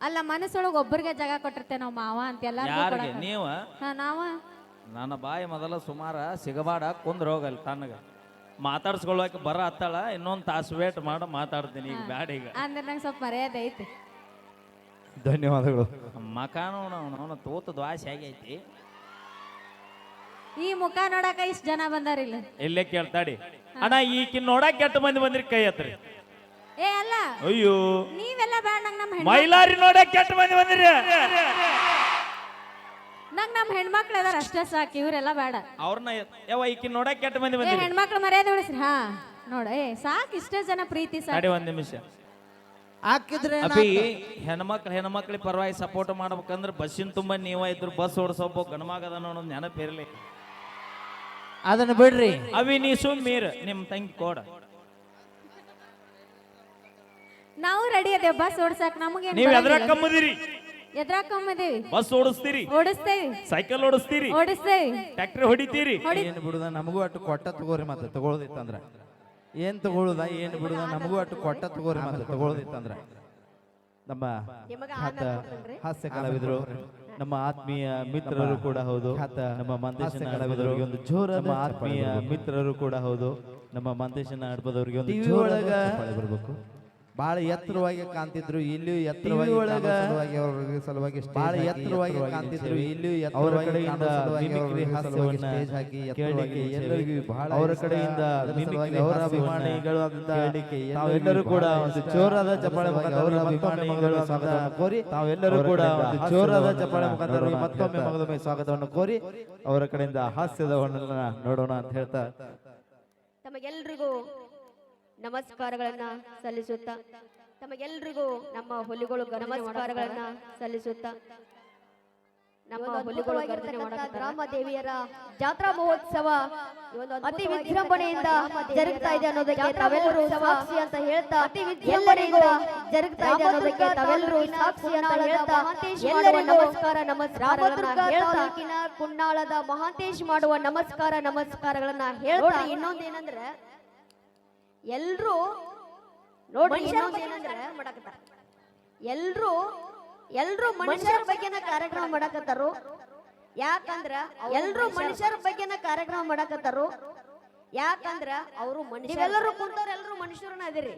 ಅಲ್ಲ ಮನಸ್ಸೊಳಗ ಒಬ್ಬರಿಗೆ ಜಾಗ ಕೊಟ್ಟಿರ್ತೇವೆ ನಾವು ಮಾವ ಅಂತ ಎಲ್ಲ ಯಾರಿಗೆ. ನೀವ? ಹಾ ನಾವ? ನನ್ನ ಬಾಯಿ ಮೊದಲ ಸುಮಾರ ಸಿಗಬಾಡ ಕುಂದ್ರ ಹೋಗಲ್ಲ ತನಗ. ಮಾತಾಡ್ಸ್ಕೊಳಕ್ಕೆ ಬರ ಹತ್ತಾಳ ಇನ್ನೊಂದು ತಾಸು ವೇಟ್ ಮಾಡಿ ಮಾತಾಡ್ತೀನಿ ಈಗ ಬ್ಯಾಡ ಈಗ. ಅಂದ್ರೆ ನಂಗೆ ಸ್ವಲ್ಪ ಮರ್ಯಾದೆ ಐತಿ. ಧನ್ಯವಾದಗಳು. ಮಕಾನ ಅವನ ತೂತ ದ್ವಾಸಿ ಆಗೈತಿ ಈ ಮುಖ ನೋಡಕ ಇಷ್ಟ ಜನ ಬಂದಾರಿಲ್ಲ. ಇಲ್ಲೇ ಕೇಳ್ತಾಡಿ. ಅಣ್ಣ ಈಕಿನ್ ನೋಡಕ್ ಕೆಟ್ಟ ಮಂದಿ ಬಂದ್ರಿ ಕೈ ಹತ್ರಿ ಏ ಅಲ್ಲ. ಅಯ್ಯೋ. ನೀವೆಲ್ಲ ಬೇಡ ನಂಗೆ ನಮ್ಮ ಮೈಲಾರಿ ನೋಡಕ್ ಕೆಟ್ಟ ಮಂದಿ ಬಂದ್ರಿ. ನಂಗೆ ನಮ್ಮ ಹೆಣ್ಮಕ್ಳು ಅದಾರ ಅಷ್ಟೇ ಸಾಕು ಇವರೆಲ್ಲ ಬೇಡ. ಅವ್ರನ್ನ ಯಾವ ಈಕಿ ನೋಡಕ್ ಕೆಟ್ಟ ಮಂದಿ ಏ ಬಂದ್ರಿ. ಹೆಣ್ಮಕ್ಳು ಮರ್ಯಾದೆ ಉಳಿಸ್ರಿ ಹಾ. ನೋಡ ಏ ಸಾಕು ಇಷ್ಟೇ ಜನ ಪ್ರೀತಿ ಸಾಕು. ತಡಿ ಒಂದ್ ನಿಮಿಷ. ಹಾಕಿದ್ರೆ ಅಭಿ ಹೆಣ್ಮಕ್ಳು ಹೆಣ್ಮಕ್ಳಿಗೆ ಪರವಾಗಿ ಸಪೋರ್ಟ್ ಮಾಡ್ಬೇಕಂದ್ರೆ ಬಸ್ಸಿನ ತುಂಬ ನೀವ ಇದ್ರು ಬಸ್ ಓಡಿಸೋಬೇಕು ಗಣಮಾಗದ ಅನ್ನೋದು ನೆನಪಿರಲಿ. ಅದನ್ನ ಬಿಡ್ರಿ. ಅವಿ ನೀ ಸುಮ್ಮೀರ್ ನಿಮ್ ತಂಗಿ ಕೋಡ. ನಾವು ರೆಡಿ ಅದೇವ್ ಬಸ್ ಓಡಿಸಾಕ ನಮಗೆ ನೀವು ಎದ್ರಾಗ ಕಮ್ಮದಿರಿ? ಎದ್ರಾಗ ಕಮ್ಮದೇವಿ ಬಸ್ ಓಡಿಸ್ತೀರಿ. ಓಡಿಸ್ತೇವಿ. ಸೈಕಲ್ ಓಡಿಸ್ತೀರಿ. ಓಡಿಸ್ತೇವಿ. ಟ್ರ್ಯಾಕ್ಟರ್ ಹೊಡಿತೀರಿ. ಏನು ಬಿಡುದ? ನಮಗೂ ಅಟ್ಟು ಕೊಟ್ಟ ತಗೋರಿ ಮತ್ತೆ ತಗೊಳ್ಳೋದಿತ್ತಂದ್ರ ಏನ್ ತಗೊಳುದ? ಏನ್ ಬಿಡುದ? ನಮಗೂ ಅಟ್ಟು ಕೊಟ್ಟ ತಗೋರಿ ಮತ್ತೆ ತಗೊಳ್ಳೋದಿತ್ತಂದ್ರ ನಮ್ಮ ಖ್ಯಾತ ಹಾಸ್ಯ ಕಲಾವಿದರು ನಮ್ಮ ಆತ್ಮೀಯ ಮಿತ್ರರು ಕೂಡ ಹೌದು. ನಮ್ಮ ಮಂದೇಶ ಕಲಾವಿದರಿಗೆ ಒಂದು ಜೋರ ನಮ್ಮ ಆತ್ಮೀಯ ಮಿತ್ರರು ಕೂಡ ಹೌದು. ನಮ್ಮ ಮಂದೇಶನ ಆಡ್ಬೋದವ್ರಿಗೆ ಒಂದು ಜೋರ ಬರಬೇಕು. ಬಹಳ ಎತ್ತರವಾಗಿ ಕಾಣ್ತಿದ್ರು ಇಲ್ಲಿ ಎತ್ತರವಾಗಿ ಸಲುವಾಗಿ ಅವ್ರ ಸಲುವಾಗಿ ಬಹಳ ಎತ್ತರವಾಗಿ ಕಾಣ್ತಿದ್ರು ಇಲ್ಲಿ ಅವರ ಕಡೆಯಿಂದ ಕೇಳಲಿಕ್ಕೆ ಎಲ್ಲರಿಗೂ ಬಹಳ ಅವರ ಕಡೆಯಿಂದ ಅವರ ಅಭಿಮಾನಿಗಳು ಅಂತ ತಾವೆಲ್ಲರೂ ಕೂಡ ಒಂದು ಜೋರಾದ ಚಪ್ಪಾಳೆ ಮುಖಾಂತರ ಅವರ ಅಭಿಮಾನಿಗಳು ಸ್ವಾಗತವನ್ನು ಕೋರಿ ತಾವೆಲ್ಲರೂ ಕೂಡ ಒಂದು ಜೋರಾದ ಚಪ್ಪಾಳೆ ಮುಖಾಂತರ ಮತ್ತೊಮ್ಮೆ ಮಗದೊಮ್ಮೆ ಸ್ವಾಗತವನ್ನು ಕೋರಿ ಅವರ ಕಡೆಯಿಂದ ಹಾಸ್ಯದ ನೋಡೋಣ ಅಂತ ಹೇಳ್ತಾ. ತಮಗೆಲ್ರಿಗೂ ನಮಸ್ಕಾರಗಳನ್ನ ಸಲ್ಲಿಸುತ್ತಾ. ತಮಗೆಲ್ರಿಗೂ ನಮ್ಮ ಹುಲಿಗಳು ನಮಸ್ಕಾರಗಳನ್ನ ಸಲ್ಲಿಸುತ್ತಾ. ನಮ್ಮ ಹುಲಿಗಳು ಗ್ರಾಮ ದೇವಿಯರ ಜಾತ್ರಾ ಮಹೋತ್ಸವ ಅತಿ ವಿಜೃಂಭಣೆಯಿಂದ ಜರುಗ್ತಾ ಇದೆ ಅನ್ನೋದಕ್ಕೆ ತಾವೆಲ್ಲರೂ ಸಾಕ್ಷಿ ಅಂತ ಹೇಳ್ತಾ ಅತಿ ವಿಜೃಂಭಣೆಯಿಂದ ಜರುಗ್ತಾ ಇದೆ ಅನ್ನೋದಕ್ಕೆ ತಾವೆಲ್ಲರೂ ಸಾಕ್ಷಿ ಅಂತ ಹೇಳ್ತಾ ಎಲ್ಲರಿಗೂ ನಮಸ್ಕಾರ ತಾಲೂಕಿನ ಕುನ್ನಾಳದ ಮಹಾಂತೇಶ್ ಮಾಡುವ ನಮಸ್ಕಾರ ನಮಸ್ಕಾರಗಳನ್ನ ಹೇಳ್ತಾ. ಇನ್ನೊಂದೇನಂದ್ರೆ ಎಲ್ರು ನೋಡ್ರಿ ಏನಂದ್ರೆ ಮಾಡಕತ್ತಾರ? ಎಲ್ರು ಮನುಷ್ಯರ ಬಗ್ಗೆನ ಕಾರ್ಯಕ್ರಮ ಮಾಡಕತ್ತಾರು. ಯಾಕಂದ್ರ ಎಲ್ರು ಮನುಷ್ಯರ ಬಗ್ಗೆನ ಕಾರ್ಯಕ್ರಮ ಮಾಡಕತ್ತಾರು. ಯಾಕಂದ್ರ ಅವರು ಮನುಷ್ಯ ನೀವೆಲ್ಲರೂ ಕುಂತವ್ರ ಎಲ್ರು ಮನುಷ್ಯರನ್ನ ಅದಿರಿ.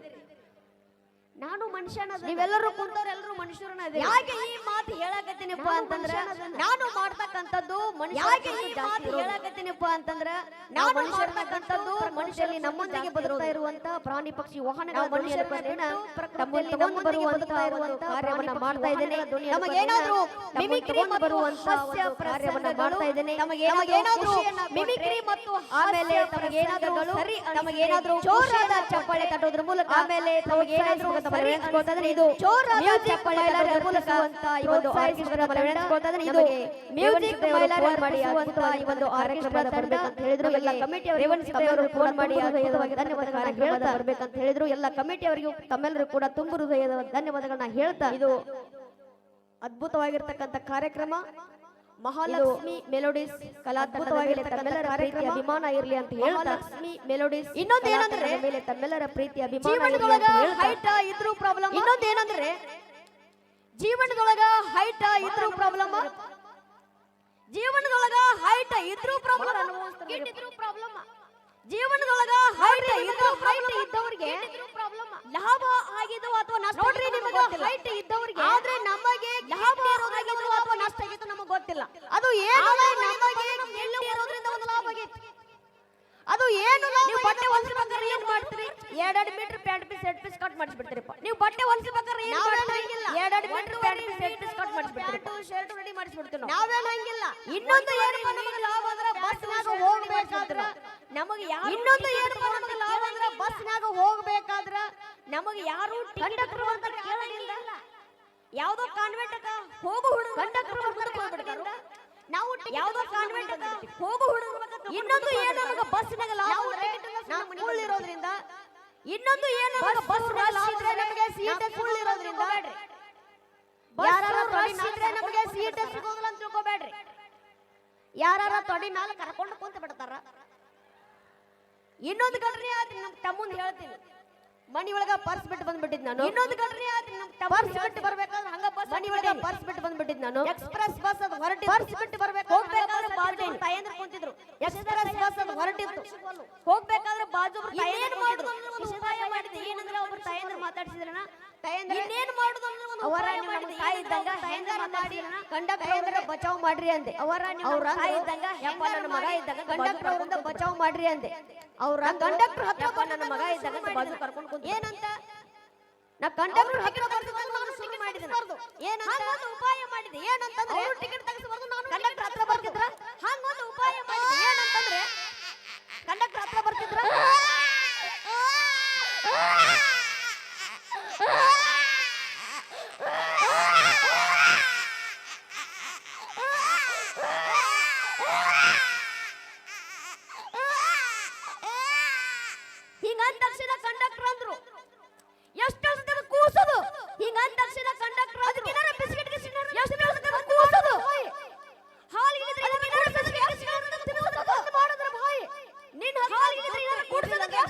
ನಾನು ಮನುಷ್ಯನ ನೀವೆಲ್ಲರೂ ಕುಂತವ್ರು ಎಲ್ಲರೂ ಮನುಷ್ಯರನ್ನ ಯಾಕೆ ಈ ಮಾತು ಹೇಳಕತ್ತೀನಿಪ್ಪ ಅಂತಂದ್ರೆ? ನಾನು ಮಾಡ್ತಕ್ಕಂಥದ್ದು ಯಾಕೆ ಈ ಮಾತು ಹೇಳಕತ್ತೀನಿಪ್ಪ ಅಂತಂದ್ರ? ನಾವು ಮಾಡ್ತಕ್ಕಂಥದ್ದು ಮನುಷ್ಯರಲ್ಲಿ ನಮ್ಮೊಂದಿಗೆ ಬದುಕ್ತಾ ಇರುವಂತ ಪ್ರಾಣಿ ಪಕ್ಷಿ ವಾಹನ ಮನುಷ್ಯರ ತಮ್ಮಲ್ಲಿ ತಗೊಂಡು ಬರುವಂತ ಒಂದು ಕಾರ್ಯವನ್ನ ಮಾಡ್ತಾ ಇದ್ದೇನೆ. ನಮಗೇನಾದ್ರೂ ಮಿಮಿಕ್ರಿ ಬರುವಂತ ಕಾರ್ಯವನ್ನ ಮಾಡ್ತಾ ಇದ್ದೇನೆ. ನಮಗೇನಾದ್ರೂ ಮಿಮಿಕ್ರಿ ಮತ್ತು ಆಮೇಲೆ ತಮಗೇನಾದ್ರೂ ಸರಿ ನಮಗೇನಾದ್ರೂ ಜೋರಾದ ಚಪ್ಪಾಳೆ ತಟ್ಟೋದ್ರ ಮೂಲಕ ಆಮೇಲೆ ತಮಗೇನಾದ್ರೂ ಇದು ಈ ಒಂದು ಆರ್ಕೆಸ್ಟ್ರಾ ಇದು ಮ್ಯೂಸಿಕ್ ಮಾಡಿ ಈ ಒಂದು ಆರ್ಕೆಸ್ಟ್ರಾ ಬರ್ಬೇಕಂತ ಹೇಳಿದ್ರು. ಎಲ್ಲ ಕಮಿಟಿ ಅವರು ಫೋನ್ ಮಾಡಿ ಅದ್ಭುತವಾಗಿ ಧನ್ಯವಾದಗಳನ್ನ ಹೇಳ್ತಾ ಬರ್ಬೇಕಂತ ಹೇಳಿದ್ರು. ಎಲ್ಲ ಕಮಿಟಿ ಅವರಿಗೂ ತಮ್ಮೆಲ್ಲರೂ ಕೂಡ ತುಂಬ ಹೃದಯದ ಧನ್ಯವಾದಗಳನ್ನ ಹೇಳ್ತಾ ಇದು ಅದ್ಭುತವಾಗಿರ್ತಕ್ಕಂಥ ಕಾರ್ಯಕ್ರಮ. ಮಹಾಲಕ್ಷ್ಮಿ ಮೆಲೋಡಿಸ್ ತಮ್ಮೆಲ್ಲರ ಪ್ರೀತಿ ಅಭಿಮಾನ ಇರಲಿ ಅಂತ ಹೇಳ್ತಾ ಲಕ್ಷ್ಮಿ ಮೆಲೋಡಿಸ್ ಇನ್ನೊಂದೇನಂದ್ರೆ ಮೇಲೆ ತಮ್ಮೆಲ್ಲರ ಪ್ರೀತಿ ಅಭಿಮಾನ ಹೈಟ್. ಇದ್ರೂ ಪ್ರಾಬ್ಲಮ್. ಇನ್ನೊಂದೇನಂದ್ರೆ ಜೀವನದೊಳಗ ಹೈಟ್ ಇದ್ರೂ ಪ್ರಾಬ್ಲಮ್. ಜೀವನದೊಳಗ ಹೈಟ್ ಇದ್ರೂ ಪ್ರಾಬ್ಲಮ್. ಇದ್ರೂ ಪ್ರಾಬ್ಲಮ್. ಜೀವನದೊಳಗ ಹೈಟ್ ಇದ್ರೂ ಹೈಟ್ ಇದ್ದವರಿಗೆ ಪ್ರಾಬ್ಲಮ್ ಲಾಭ ಆಗಿದ್ದು ಅಥವಾ ನಷ್ಟ ನೋಡ್ರಿ ನಿಮಗೆ ಹೈಟ್ ಇದ್ದವರಿಗೆ ಆದ್ರೆ ನಮಗೆ ಲಾಭ ಆಗಿದ್ದು ಅಥವಾ ನಷ್ಟ ಆಗಿದ್ದು ನಮಗೆ ಗೊತ್ತಿಲ್ಲ. ಅದು ಏನು ನಮಗೆ ಎಲ್ಲಿ ಇರೋದ್ರಿಂದ ಒಂದು ಲಾಭ ಆಗೈತಿ ಅದು ಏನು ನೀವು ಬಟ್ಟೆ ಹೊಲಿಸ್ಬೇಕಾದ್ರೆ ಏನ್ ಮಾಡ್ತೀರಿ? ಎರಡೆರಡು ಮೀಟರ್ ಪ್ಯಾಂಟ್ ಪೀಸ್ ಎರಡು ಪೀಸ್ ಕಟ್ ಮಾಡಿಸ್ಬಿಡ್ತೀರಪ್ಪ ನೀವು ಬಟ್ಟೆ ಹೊಲಿಸ್ಬೇಕಾದ್ರೆ ಏನು ಮಾಡ್ತೀರಿ? ಎರಡೆರಡು ಮೀಟರ್ ಪ್ಯಾಂಟ್ ಪೀಸ್ ಎರಡು ಪೀಸ್ ಕಟ್ ಮಾಡಿಸ್ಬಿಡ್ತೀರಿ ಶರ್ಟ್ ರೆಡಿ ಮಾಡಿಸ್ಬಿಡ್ತೀವಿ ನಾವೇನು ಹಂಗಿಲ್ಲ. ಇನ್ನೊಂದು ಏನು ನಮಗೆ ಲಾಭ ಅಂದ್ರೆ ಬಸ್ನಾಗ ಹೋಗ್ಬೇಕಾದ್ರೆ ನಮಗೆ ಯಾರು ಇನ್ನೊಂದು ಏನು ನಮಗೆ ಲಾಭ ಅಂದ್ರೆ ಬಸ್ನಾಗ ಹೋಗ್ಬೇಕಾದ್ರೆ ನಮಗೆ ಯಾರು ಕಂಡಕ್ಟರ್ ಅಂತ ಕೇಳಲಿಲ್ಲ ಯಾವುದೋ ಕಾನ್ವೆಂಟ್ ಹೋಗು ಹುಡುಗ ಕಂಡಕ್ಟರ್ ಹೋಗ್ಬಿಡ್ತಾರ ನಾವು ಯಾವುದೋ ಕಾನ್ವೆಂಟ್ ಹೋಗು ಹುಡುಗ ಇನ್ನೊಂದು ಏನು ನಮಗೆ ಬಸ್ನಾಗ ಲಾಭ ಫುಲ್ ಇರೋದ್ರಿಂದ ಇನ್ನೊಂದು ಏನು ನಮಗೆ ಬಸ್ ಇದ್ರೆ ನಮಗೆ ಸೀಟ್ ಫುಲ್ ಇರೋದ್ರಿಂದ ಯಾರು ರಶ್ ಇದ್ರೆ ನಮಗೆ ಸೀಟ್ ಸಿಗೋದಿಲ್ಲ ಅಂತ ತಿಳ್ಕೊಬೇಡ್ರಿ. ಯಾರ ತೊಡಿ ಮ್ಯಾಲ ಕರ್ಕೊಂಡು ಕುಂತ ಬಿಡ್ತಾರ ಇನ್ನೊಂದು ಘಟನೆ ಆದ್ರೆ ನಮ್ ತಮ್ಮಂದ್ ಹೇಳ್ತೀನಿ. ಮನಿ ಒಳಗ ಪರ್ಸ್ ಬಿಟ್ಟು ಬಂದ್ಬಿಟ್ಟಿದ್ ನಾನು. ಇನ್ನೊಂದು ಘಟನೆ ಆದ್ರೆ ಪರ್ಸ್ ಬಿಟ್ಟು ಬರ್ಬೇಕಾದ್ರೆ ಹಂಗ ಬಸ್ ಮನಿ ಒಳಗ ಪರ್ಸ್ ಬಿಟ್ಟು ಬಂದ್ಬಿಟ್ಟಿದ್ ನಾನು. ಎಕ್ಸ್ಪ್ರೆಸ್ ಬಸ್ ಅದು ಹೊರಟಿ ಪರ್ಸ್ ಬಿಟ್ಟು ಬರ್ಬೇಕು ಹೋಗ್ಬೇಕಾದ್ರೆ ಬಾಜು ಒಬ್ರು ಕುಂತಿದ್ರು. ಎಕ್ಸ್ಪ್ರೆಸ್ ಬಸ್ ಅದು ಹೊರಟಿತ್ತು. ಹೋಗ್ಬೇಕಾದ್ರೆ ಬಾಜು ಒಬ್ರು ಮಾಡಿದ್ರು ಕುಂತಿದ್ರು. ಇಷ್ಟು ಉಪಾಯ ಮಾಡಿದೆ ಏನಂದ್ರೆ ಒಬ್ರು ತಾಯಂದ್ರು ಮಾತಾಡ್ಸಿದ್ರನ ತಾಯಂದ್ರ ಇನ್ನೇನ್ ಮಾಡುದು ಅವರ ನಿಮ್ಮ ತಾಯಿ ಇದ್ದಂಗ ಹೆಂಗಾರ ಮಾಡಿ ಕಂಡಕ್ಟರ್ ಅವರಿಂದ ಬಚಾವ್ ಮಾಡ್ರಿ ಅಂದೆ. ಅವರ ತಾಯಿ ಇದ್ದಂಗ ಯಪ್ಪ ನನ್ನ ಮಗ ಇದ್ದಂಗ ಕಂಡಕ್ಟರ್ ಅವರಿಂದ ಬಚಾವ್ ಮಾಡ್ರಿ ಅಂದೆ. ಅವ್ರ ಕಂಡಕ್ಟರ್ ಹತ್ರ ನನ್ನ ಮಗ ಇದ್ದಾಗ ಬಾಜು ಕರ್ಕೊಂಡು ಕುಂತ ಏನಂತ? ನಾ ಕಂಡಕ್ಟರ್ ಹತ್ರ ನನ್ನ ನಾನು ಶುರು ಮಾಡಿದೆ ಏನಂತ? ಉಪಾಯ ಮಾಡಿದೆ. ಏನಂತಂದ್ರೆ ಅವ್ರು ಟಿಕೆಟ್ ತೆಗೆಸಬಾರ್ದು ನಾನು ಕಂಡಕ್ಟರ್ ಹತ್ರ ಬರ್ತಿದ್ರ? ಹಂಗೊಂದು ಉಪಾಯ ಮಾಡಿದೆ. ಏನಂತಂದ್ರೆ ಕಂಡಕ್ಟರ್ ಹತ್ರ ಬರ್ತಿದ್ರ ಹಿಂಗಂದ ತಕ್ಷಣ ಕಂಡಕ್ಟರ್ ಅಂದ್ರು ಎಷ್ಟು ವರ್ಷದ ಕೂಸೋದು ಹಿಂಗಂದ ತಕ್ಷಣ ಕಂಡಕ್ಟರ್ ಅದಕ್ಕೆ ಏನಾರ ಬಿಸ್ಕೆಟ್ ಗಿಸ್ಕೆಟ್ ಎಷ್ಟು ವರ್ಷದ ಕೂಸೋದು ಹಾಲಿಗಿದ್ರೆ ಇದಕ್ಕೆ ಏನಾರ ಬಿಸ್ಕೆಟ್ ಗಿಸ್ಕೆಟ್ ತಿನ್ನೋದು ಮಾಡಿದ್ರ ಬಾಯ್ ನಿನ್ನ ಹಾಲಿಗಿದ್ರೆ ಏನಾರ ಕೂಡ್ಸೋದಕ್ಕೆ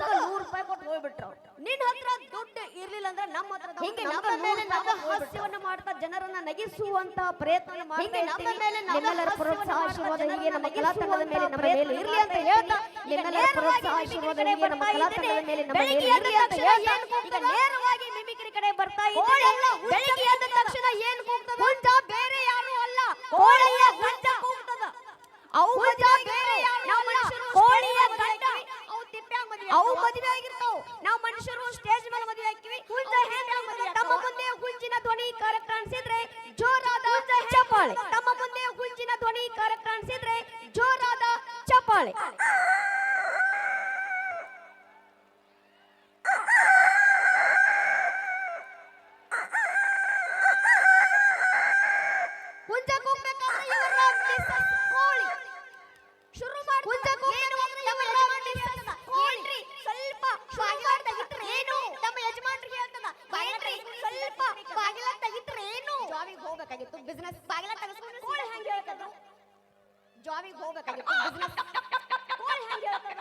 ನಮ್ಗೆ ನೂರು ರೂಪಾಯಿ ಕೊಟ್ಟು ಹೋಗ್ಬಿಟ್ರು. ನಿನ್ನ ಹತ್ರ ದುಡ್ಡು ಇರ್ಲಿಲ್ಲ ಅಂದ್ರೆ ನಮ್ಮ ಹತ್ರ ಹಿಂಗೆ ನಮ್ಮ ಮೇಲೆ ನಮ್ಮ ಹಾಸ್ಯವನ್ನ ಮಾಡ್ತಾ ಜನರನ್ನ ನಗಿಸುವಂತ ಪ್ರಯತ್ನ ಮಾಡಿ ನಮ್ಮ ಮೇಲೆ ನಿಮ್ಮೆಲ್ಲರ ಪ್ರೋತ್ಸಾಹ ಆಶೀರ್ವಾದ ಹೀಗೆ ನಮ್ಮ ಕಲಾತಂಡದ ಮೇಲೆ ನಮ್ಮ ಮೇಲೆ ಇರ್ಲಿ ಅಂತ ಹೇಳ್ತಾ ನಿಮ್ಮೆಲ್ಲರ ಪ್ರೋತ್ಸಾಹ ಆಶೀರ್ವಾದ ಹೀಗೆ ನಮ್ಮ ಕಲಾತಂಡದ ಮೇಲೆ ನಮ್ಮ ಮೇಲೆ ಇರ್ಲಿ ಅಂತ ಹೇಳ್ತಾ ಈಗ ನೇರವಾಗಿ ಮಿಮಿಕ್ರಿ ಕಡೆ ಬರ್ತಾ ಬೆಳಿಗ್ಗೆ ಎದ್ದ ತಕ್ಷಣ ಏನ್ ಕೂಗ್ತದ? ಹುಂಜ ಬೇರೆ ಯಾರು ಅಲ್ಲ. ಕೋಳಿಯ ಹುಂಜ ಕೂಗ್ತದ. ಅವು ಹುಂಜ ಬೇರೆ ಯಾರು ಅಲ್ಲ. ಕೋಳಿಯ ಅವು ಮದುವೆ ಆಗಿರ್ತಾವ ನಾವು ಮನುಷ್ಯರು ಸ್ಟೇಜ್ ಮೇಲೆ ಮದುವೆ ಹಾಕಿವಿ ಹುಂಜ ಹೆಂಗ ತಮ್ಮ ಮುಂದೆ ಹುಂಜಿನ ಧ್ವನಿ ಕಾರ ಕಾಣಿಸಿದ್ರೆ ಜೋರಾದ ಚಪ್ಪಾಳೆ. ತಮ್ಮ ಮುಂದೆ ಹುಂಜಿನ ಧ್ವನಿ ಕಾರ ಕಾಣಿಸಿದ್ರೆ ಜೋರಾದ ಚಪ್ಪಾಳೆ. ಹುಂಜ ಕೂಗ್ಬೇಕಾದ್ರೆ ಇವರ ಮಿಸ್ಸಸ್ ಕೋಳಿ. ಶುರು ಮಾಡಿ ಹುಂಜ ಕೂಗ್ಬೇಕಾದ್ರೆ ಬಾಗಿಲ ತೆಗಿತ್ರೆ ಏನು? ನಮ್ಮ ಯಜಮಾನ್ರಿಗೆ ಹೇಳ್ತದ ಬಾಗಿಲ್ರಿ ಸ್ವಲ್ಪ ಬಾಗಿಲ ತೆಗಿತ್ರೆ ಏನು ಜಾಬಿಗೆ ಹೋಗ್ಬೇಕಾಗಿತ್ತು ಬಿಸ್ನೆಸ್ ಬಾಗಿಲ ತೆಗೆಸ್ಕೊಂಡು ಕೋಳಿ ಹೆಂಗೆ ಹೇಳ್ತದ? ಜಾಬಿಗೆ ಹೋಗ್ಬೇಕಾಗಿತ್ತು ಬಿಸ್ನೆಸ್ ಕೋಳಿ ಹೆಂಗೆ ಹೇಳ್ತದ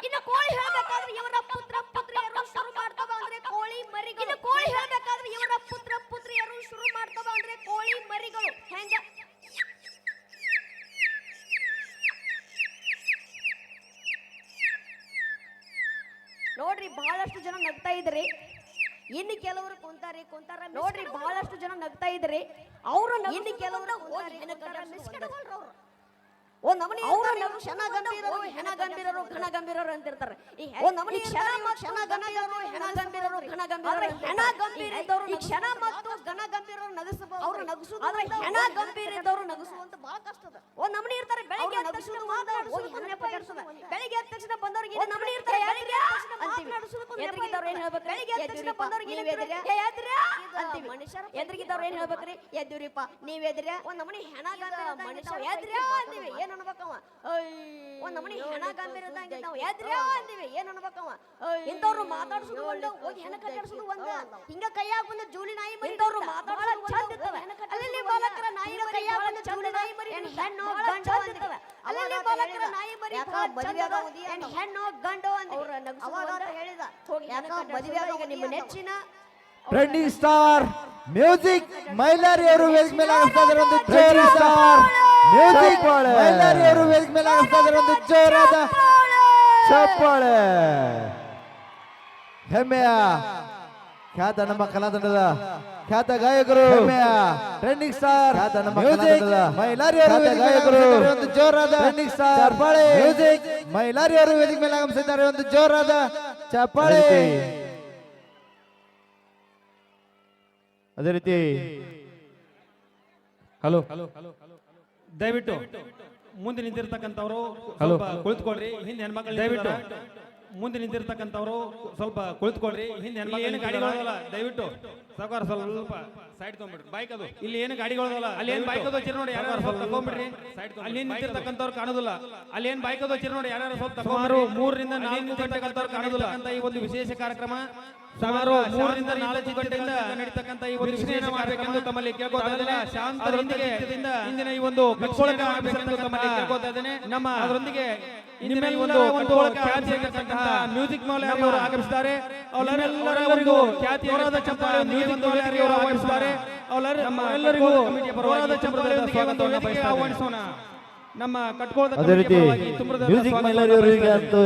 ಇನ್ನು ಕೋಳಿ ಹೇಳ್ಬೇಕಾದ್ರೆ ಇವರ ಪುತ್ರ ಪುತ್ರಿಯರು ಶುರು ಮಾಡ್ತವ ಅಂದ್ರೆ ಕೋಳಿ ಮರಿಗಳು ಇನ್ನು ಕೋಳಿ ಹೇಳ್ಬೇಕಾದ್ರೆ ಇವರ ಪುತ್ರ ಪುತ್ರಿಯರು ಶುರು ಮಾಡ್ತವ ಅಂದ್ರೆ ಕೋಳಿ ಮರಿಗಳು ಹೆಂಗ ನೋಡ್ರಿ ಬಹಳಷ್ಟು ಜನ ನಗ್ತಾ ಇದ್ರಿ ಇನ್ನು ಕೆಲವರು ಕುಂತಾರೆ ಕುಂತಾರ ನೋಡ್ರಿ ಬಹಳಷ್ಟು ಜನ ನಗ್ತಾ ಇದ್ರಿ ಅವರು ಇನ್ನು ಕೆಲವರು ಓ ನಮನಿ ಅವರು ಕ್ಷಣ ಗಂಭೀರರು ಹೆಣ ಗಂಭೀರರು ಘನ ಗಂಭೀರರು ಅಂತಿರ್ತಾರೆ. ಈ ನಮನಿ ಕ್ಷಣ ಕ್ಷಣ ಗಂಭೀರರು ಹೆಣ ಗಂಭೀರರು ಘನ ಗಂಭೀರರು ಹೆಣ ಗಂಭೀರ ಇದ್ದವರು ಕ್ಷಣ ಮತ್ತು ಘನ ಗಂಭೀರರು ನಗಿಸಬಹುದು ಅವರು ನಗಿಸುವುದು ಆದ್ರೆ ಹೆಣ ಗಂಭೀರ ಇದ್ದವರು ನಗಿಸುವಂತ ಬಹಳ ಕಷ್ಟದ ಓ ನಮನಿ ಇರ್ತಾರೆ ಬೆಳಿಗ್ಗೆ ಎದ್ದ ತಕ್ಷಣ ಹೋಗಿ ಬೆಳಿಗ್ಗೆ ಎದ್ದ ತಕ್ಷಣ ಬಂದವರಿಗೆ ಓ ನಮನಿ ಇರ್ತಾರೆ ಬೆಳಿಗ್ಗೆ ಅಂತೀವಿ. ಎದುರಿಗಿದ್ದವ್ರು ಏನ್ ಹೇಳ್ಬೇಕು ಬೆಳಿಗ್ಗೆ ಎದ್ದ ತಕ್ಷಣ ಬಂದವರಿಗೆ ನೀವು ಎದ್ರಿ ಎದ್ರಿ ಅಂತೀವಿ. ಮನುಷ್ಯರು ಎದುರಿಗಿದ್ದವ್ರು ಏನ್ ಹೇಳ್ಬೇಕ್ರಿ? ಎದ್ದಿರಿಪ್ಪ ನೀವ್ ಎದ್ರಿ ಒಂದ್ ನಮನಿ ಹೆಣ ಗಂಭೀರ ಮನುಷ್ಯ ಎದ್ರಿ ಅಂತೀವಿ. ಏನು ಅನ್ಬೇಕವ ಒಂದ್ ನಮನಿ ಹೆಣ ಗಂಭೀರ ಇದ್ದಂಗೆ ನಾವು ಎದ್ರಿ ಅಂತೀವಿ. ಏನ್ ಅನ್ಬೇಕವ ಇಂಥವ್ರು ಮಾತಾಡ್ಸೋದು ಒಂದು ಹೋಗಿ ಹೆಣ ಕಟ್ಟಾಡ್ಸೋದು ಒಂದ. ಹಿಂಗ ಕೈಯಾಗ ಬಂದ ಜೂಲಿ ನಾಯಿ ಮರಿ ಇಂಥವ್ರು ಮಾತಾಡೋದು ಚಂದ ಇರ್ತವೆ ಅಲ್ಲಿ ಬಾಲಕರ ನಾಯಿ ಮರಿ ಬಂದ ಚಂದ ನಾಯಿ ಮರಿ. ಹೆಣ್ಣು ಗಂಡು ಅಂದಿರ್ತವೆ ಅಲ್ಲಿ ಬಾಲಕರ ನಾಯಿ ಮರಿ ಮದುವೆ ಹೆಣ್ಣು ಗಂಡು ಅಂದಿರು ಅವಾಗ ಹೇಳಿದ. ಹೋಗಿ ಯಾಕ ಮದುವೆ ಈಗ ನಿಮ್ಮ ನೆಚ್ಚಿನ ಟ್ರೆಂಡಿಂಗ್ ಸ್ಟಾರ್ ಮ್ಯೂಸಿಕ್ ಮೈಲಾರಿ ಅವರು ವೇದಿಕೆ ಮೇಲೆ ಆಗ್ತಾ ಇದ್ದಾರೆ ಒಂದು ಜೋರಾದ ಸ್ಟಾರ್ ಮ್ಯೂಸಿಕ್ ಮೈಲಾರಿ ಅವರು ವೇದಿಕೆ ಮೇಲೆ ಆಗ್ತಾ ಇದ್ದಾರೆ ಒಂದು ಜೋರಾದ ಚಪ್ಪಾಳೆ. ಹೆಮ್ಮೆಯ ಖ್ಯಾತ ನಮ್ಮ ಕಲಾತಂಡದ ಖ್ಯಾತ ಗಾಯಕರು. Trending star. ಮೈಲಾರಿ ಗಾಯಕರು. ಒಂದು ಜೋರಾದ ಟ್ರೆಂಡಿಂಗ್ ಸ್ಟಾರ್. ಚಪ್ಪಾಳೆ. ಮ್ಯೂಸಿಕ್. ಮೈಲಾರಿ ಅವರು ವೇದಿಕೆ ಮೇಲೆ ಆಗಮಿಸಿದ್ದಾರೆ. ಒಂದು ಜೋರಾದ ಚಪ್ಪಾಳೆ. ಅದೇ ರೀತಿ. ಹಲೋ. ದಯವಿಟ್ಟು ಮುಂದೆ ನಿಂತಿರ್ತಕ್ಕಂಥವ್ರು ಸ್ವಲ್ಪ ಕುಳಿತುಕೊಳ್ರಿ ಹಿಂದೆ ಹೆಣ್ಮಕ್ಳು ದಯವಿಟ್ಟು. ಮುಂದೆ ನಿಂತಿರ್ತಕ್ಕಂಥವ್ರು ಸ್ವಲ್ಪ ಕುಳಿತುಕೊಳ್ರಿ ಹಿಂದೆ ಏನು ಗಾಡಿಗಳಲ್ಲ ದಯವಿಟ್ಟು. ಸಾವುಕಾರ ಸ್ವಲ್ಪ ಸೈಡ್ ತಗೊಂಡ್ಬಿಡ್ರಿ. ಬೈಕ್ ಅದು. ಇಲ್ಲಿ ಏನು ಗಾಡಿಗಳಲ್ಲ ಅಲ್ಲಿ ಏನು ಬೈಕ್ ಅದು ಹಚ್ಚಿರ್ ನೋಡಿ ಯಾರು ಸ್ವಲ್ಪ ತಗೊಂಡ್ಬಿಡ್ರಿ. ಸೈಡ್ ಅಲ್ಲಿ ನಿಂತಿರ್ತಕ್ಕಂಥವ್ರು ಕಾಣೋದಿಲ್ಲ. ಅಲ್ಲಿ ಏನು ಬೈಕ್ ಅದು ಹಚ್ಚಿರ್ ನೋಡಿ ಯಾರು ಸ್ವಲ್ಪ ತಗೊಂಡ್ರು ಮೂರರಿಂದ ನಾಲ್ಕು ನಿಂತಿರ್ತಕ್ಕಂಥವ್ರು ಕಾಣೋದಿಲ್ಲ. ಅಂತ ಈ ಒಂದು ವಿಶೇಷ ಕಾರ್ಯಕ್ರಮ ಸುಮಾರು ಮೂರರಿಂದ ನಾಲ್ಕು ಗಂಟೆಯಿಂದ ನಡೀತಕ್ಕಂಥ ಈ ಒಂದು ವಿಶ್ಲೇಷಣೆ ಮಾಡಬೇಕೆಂದು ತಮ್ಮಲ್ಲಿ ಕೇಳ್ಕೊತಾ ಶಾಂತರೊಂದಿಗೆ ಇಂದಿನ ಈ ಒಂದು ಕಟ್ಕೊಳಕ ಮಾಡಬೇಕೆಂದು ತಮ್ಮಲ್ಲಿ ಕೇಳ್ಕೊತಾ ಇದ್ದೇನೆ. ನಮ್ಮ ಅದರೊಂದಿಗೆ ನಿಮ್ಮೆಲ್ಲ ಒಂದು ಒಂದು ಖ್ಯಾತಿಯಾಗಿರ್ತಕ್ಕಂತಹ ಮ್ಯೂಸಿಕ್ ಮೌಲ್ಯ ಅವರು ಆಗಮಿಸಿದ್ದಾರೆ ಅವರೆಲ್ಲರ ಒಂದು ಖ್ಯಾತಿ ಚಪ್ಪಾಳೆ ಮ್ಯೂಸಿಕ್ ಮೌಲ್ಯ ಅವರು ಆಗಮಿಸಿದ್ದಾರೆ ಅವರೆಲ್ಲರಿಗೂ ಪರವಾದ ಒಂದು ವೇದಿಕೆಗೆ ಆಹ್ವಾನಿಸೋಣ. ನಮ್ಮ ಅದೇ ರೀತಿ ಮ್ಯೂಸಿಕ್ ಮೈಲಾರಿ ಅವರಿಗೆ ಅಂತೂ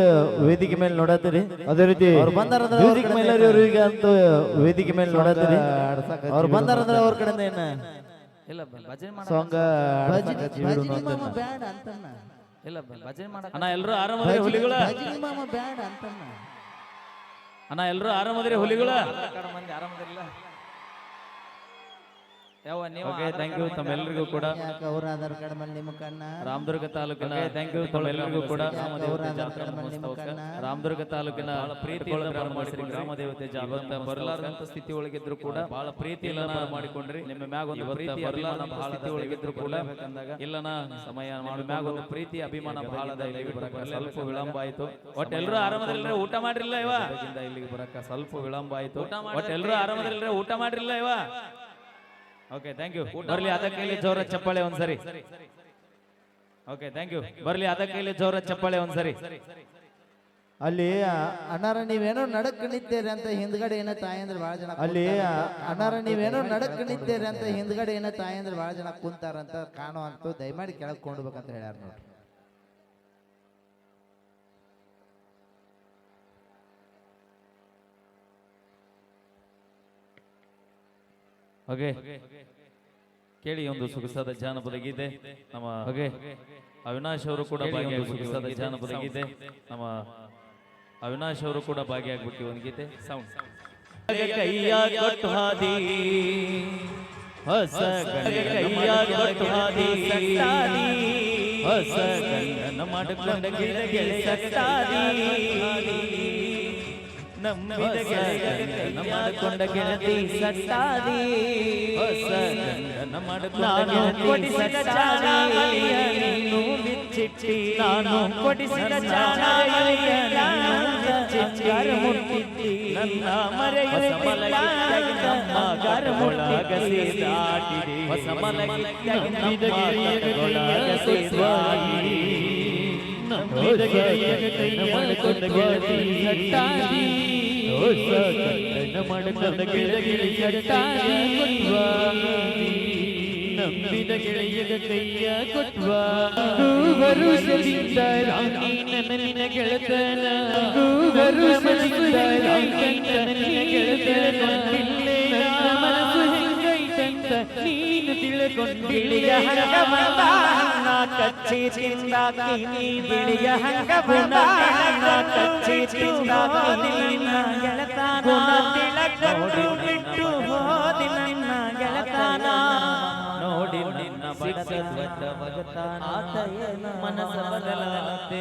ವೇದಿಕೆ ಮೇಲೆ ನೋಡತ್ತೀರಿ. ಅದೇ ರೀತಿ ಅವ್ರು ಬಂದಾರಂದ್ರೆ ಮ್ಯೂಸಿಕ್ ಮೈಲಾರಿ ಅವರಿಗೆ ಅಂತೂ ವೇದಿಕೆ ಮೇಲೆ ನೋಡತ್ತೀರಿ. ಅವ್ರು ಬಂದಾರಂದ್ರೆ ಅವ್ರ ಕಡೆಯಿಂದ ಏನ? ಇಲ್ಲ ಭಜನೆ ಮಾಡ ಸಾಂಗ್ ಇಲ್ಲ ಬ- ಭಜನೆ ಮಾಡ ಅಣ್ಣ ಎಲ್ಲರೂ ಆರಾಮದ್ರಿ ಹುಲಿಗಳ? ಅಣ್ಣ ಎಲ್ಲರೂ ಆರಾಮದ್ರಿ ಹುಲಿಗಳ? ಮಂದಿ ಆರಾಮದಿಲ್ಲ ಯಾವ ನೀವು ಥ್ಯಾಂಕ್ ಯು ತಮ್ಮೆಲ್ಲರಿಗೂ ಕೂಡ. ಅವ್ರ ಆಧಾರ್ ಕಾರ್ಡ್ ಮೇಲೆ ನಿಮ್ಮ ಕಣ್ಣ ರಾಮದುರ್ಗ ತಾಲೂಕಿನ ಥ್ಯಾಂಕ್ ಯು ತಮ್ಮೆಲ್ಲರಿಗೂ ಕೂಡ. ರಾಮದೇವತೆ ಜಾತ್ರಾ ಮಹೋತ್ಸವಕ್ಕೆ ರಾಮದುರ್ಗ ತಾಲೂಕಿನ ಪ್ರೀತಿಯಿಂದ ಗ್ರಾಮವಾಸಿ ಗ್ರಾಮದೇವತೆ ಜಾಗೃತ ಬರಲಾರದಂತ ಸ್ಥಿತಿ ಒಳಗಿದ್ರು ಕೂಡ ಬಹಳ ಪ್ರೀತಿಯಿಂದ ಮಾಡಿಕೊಂಡ್ರಿ ನಿಮ್ಮ ಮ್ಯಾಗ ಒಂದು ಪ್ರೀತಿ ಅಭಿಮಾನ ಬಹಳ ಸ್ಥಿತಿ ಒಳಗಿದ್ರು ಕೂಡ ಇಲ್ಲನ ಸಮಯ ಮಾಡಿ ಮ್ಯಾಗ ಒಂದು ಪ್ರೀತಿ ಅಭಿಮಾನ ಬಹಳ ಸ್ವಲ್ಪ ವಿಳಂಬ ಆಯ್ತು. ಒಟ್ಟ ಎಲ್ಲರೂ ಆರಾಮದಿಲ್ಲ ಊಟ ಮಾಡಿರಲಿಲ್ಲ ಇವ? ಇಲ್ಲಿಗೆ ಬರಕ ಸ್ವಲ್ಪ ವಿಳಂಬ ಆಯ್ತು. ಒಟ್ಟು ಎಲ್ಲರೂ ಆರಾಮದಿಲ್ಲ ಊಟ ಮಾಡಿರಲಿಲ್ಲ ಇವ? ಓಕೆ ಥ್ಯಾಂಕ್ ಯು ಬರಲಿ ಅದಕ್ಕೆ ಇಲ್ಲಿ ಜೋರ ಚಪ್ಪಾಳೆ ಒಂದ್ಸರಿ. ಓಕೆ ಥ್ಯಾಂಕ್ ಯು ಬರಲಿ ಅದಕ್ಕೆ ಇಲ್ಲಿ ಜೋರ ಚಪ್ಪಾಳೆ ಒಂದ್ಸರಿ. ಅಲ್ಲಿ ಅಣ್ಣಾರ ನೀವೇನೋ ನಡಕ್ ನಿಂತೀರಿ ಅಂತ ಹಿಂದ್ಗಡೆ ಏನೋ ತಾಯಂದ್ರೆ ಬಹಳ ಜನ ಅಲ್ಲಿ ಅಣ್ಣಾರ ನೀವೇನೋ ನಡಕ್ ನಿಂತೀರಿ ಅಂತ ಹಿಂದ್ಗಡೆ ಏನೋ ತಾಯಂದ್ರೆ ಬಹಳ ಜನ ಕುಂತಾರಂತ ಕಾಣೋ ಅಂತ ದಯಮಾಡಿ ಕೆಳಗ್ ಕೊಂಡ್ಬೇಕಂತ ಹೇಳ್ಯಾರ ನೋಡ್ರಿ. ಓಕೆ ಕೇಳಿ ಒಂದು ಸೊಗಸಾದ ಜಾನಪದ ಗೀತೆ ನಮ್ಮ ಹಾಗೆ ಅವಿನಾಶ್ ಅವರು ಕೂಡ ಭಾಗಿಯಾಗಿ ಸೊಗಸಾದ ಜಾನಪದ ಗೀತೆ ನಮ್ಮ ಅವಿನಾಶ್ ಅವರು ಕೂಡ ಭಾಗಿಯಾಗ್ಬಿಟ್ಟು ಒಂದು ಗೀತೆ ಸೌಂಡ್ ಕೈಯ ಕೊಟ್ಟು ಹಾದಿ ಹೊಸ ಕೈಯ ಕೊಟ್ಟು ಹಾದಿ ಸಟ್ಟಾದಿ ಹೊಸ ಗಂಡನ ಮಾಡಿಕೊಂಡ ಗಿಡಗೆ ಸಟ್ಟಾದಿ ನಂಬಿದ ಗೆಳೆಯನ ಮಾಡಿಕೊಂಡ ಗೆಳತಿ ಸಟ್ಟಾದಿ ಹೊಸ ಗಂಡನ ಮಾಡಿಕೊಂಡ ಕೊಡಿಸಿದ ಚಾಳಿಯ ನೀನು ಬಿಚ್ಚಿಟ್ಟಿ. ನಾನು ಕೊಡಿಸಿದ ನೀನು ಮುಟ್ಟಿದ್ದಿ. ನನ್ನ ಮರೆಯ ನಮ್ಮ ಗರ್ಭೊಳಗ ಸೇದಾಟಿದೆ ಹೊಸ ಮಲಗಿದ್ದ ನಮ್ಮ ಗೆಳೆಯನ ನಂಬಿದ ಗೆಳೆಯಗ ಕೈಯ ಕೊಟ್ವ. ವರುಷದಿಂದ ರಾಣಿ ನನ್ನ ಗೆಳತನ. ವರುಷದಿಂದ ರಾಣಿ ನನ್ನ ಗೆಳತನ. ನೀನು ತಿಳ್ಕೊಂಡಿಳಿಯ ಹಂಗ ಬಂದ ನನ್ನ ಕಚ್ಚಿ ತಿಂದಾಕಿ ನೀ ಬಿಳಿಯ ಹಂಗ ಬಂದ ನನ್ನ ಕಚ್ಚಿ ತಿಂದಾಕಿ ನಿನ್ನ ಗೆಳತನ ತಿಳಕೊಂಡು ಬಿಟ್ಟು ಹೋದಿ ನನ್ನ ಗೆಳತನ ನೋಡಿ ನಿನ್ನ ಬಡದ ಆತಯನ ಮನಸ ಬದಲಾತೆ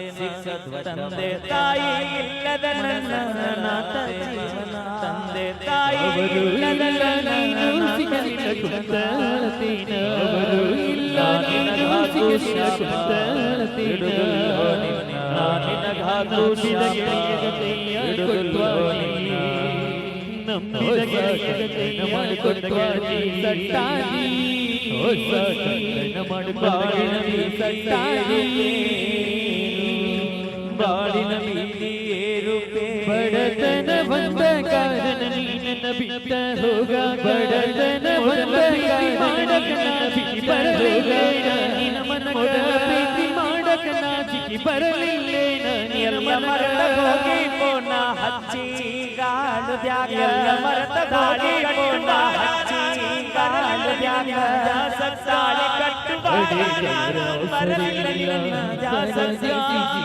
ತಂದೆ ತಾಯಿ ಇಲ್ಲದ ನನ್ನ ಜೀವನ ತಂದೆ ತಾಯಿ ಇಲ್ಲದ ನೀನು ಸಿಗಲಿಲ್ಲ ಕುಂತಳತೀನ ಅವರು ಇಲ್ಲ ನೀನು ಸಿಗಲಿಲ್ಲ ಕುಂತಳತೀನ ನಿನಗಾದು ಗೆಳೆಯಗ ಕೈಯ ಕೊಡುವ ಬಾಳಿನ ಬೀದಿ ಏರುಪೇ ಬಡತನ ಬಂದ ಕಾರಣ ನೀನನ್ನ ಬಿಟ್ಟ ಹೋಗ ಬಡತನ ಬಂದ ಮಾಡಕ ನಾಚಿಕಿ ಬರಲಿಲ್ಲ ನಿನ್ನ ಮನ ಪ್ರೀತಿ ಮಾಡಕ ನಾಚಿಕಿ ಬರಲಿಲ್ಲ ನಿನ್ನ ಮರಳ ಹೋಗಿ ಪೋನ ಹಚ್ಚಿ. ಗಾಳು ಬ್ಯಾಗ ಮರತ ಗಾಳಿ ಪೋನ ಹಚ್ಚಿ ಗಾಳು ಬ್ಯಾಗ ಸತ್ತಾಳಿ ಕಟ್ಟು ಬರಲಿಲ್ಲ ನಿನ್ನ ಜಾಸತ್ಯಾಗಿ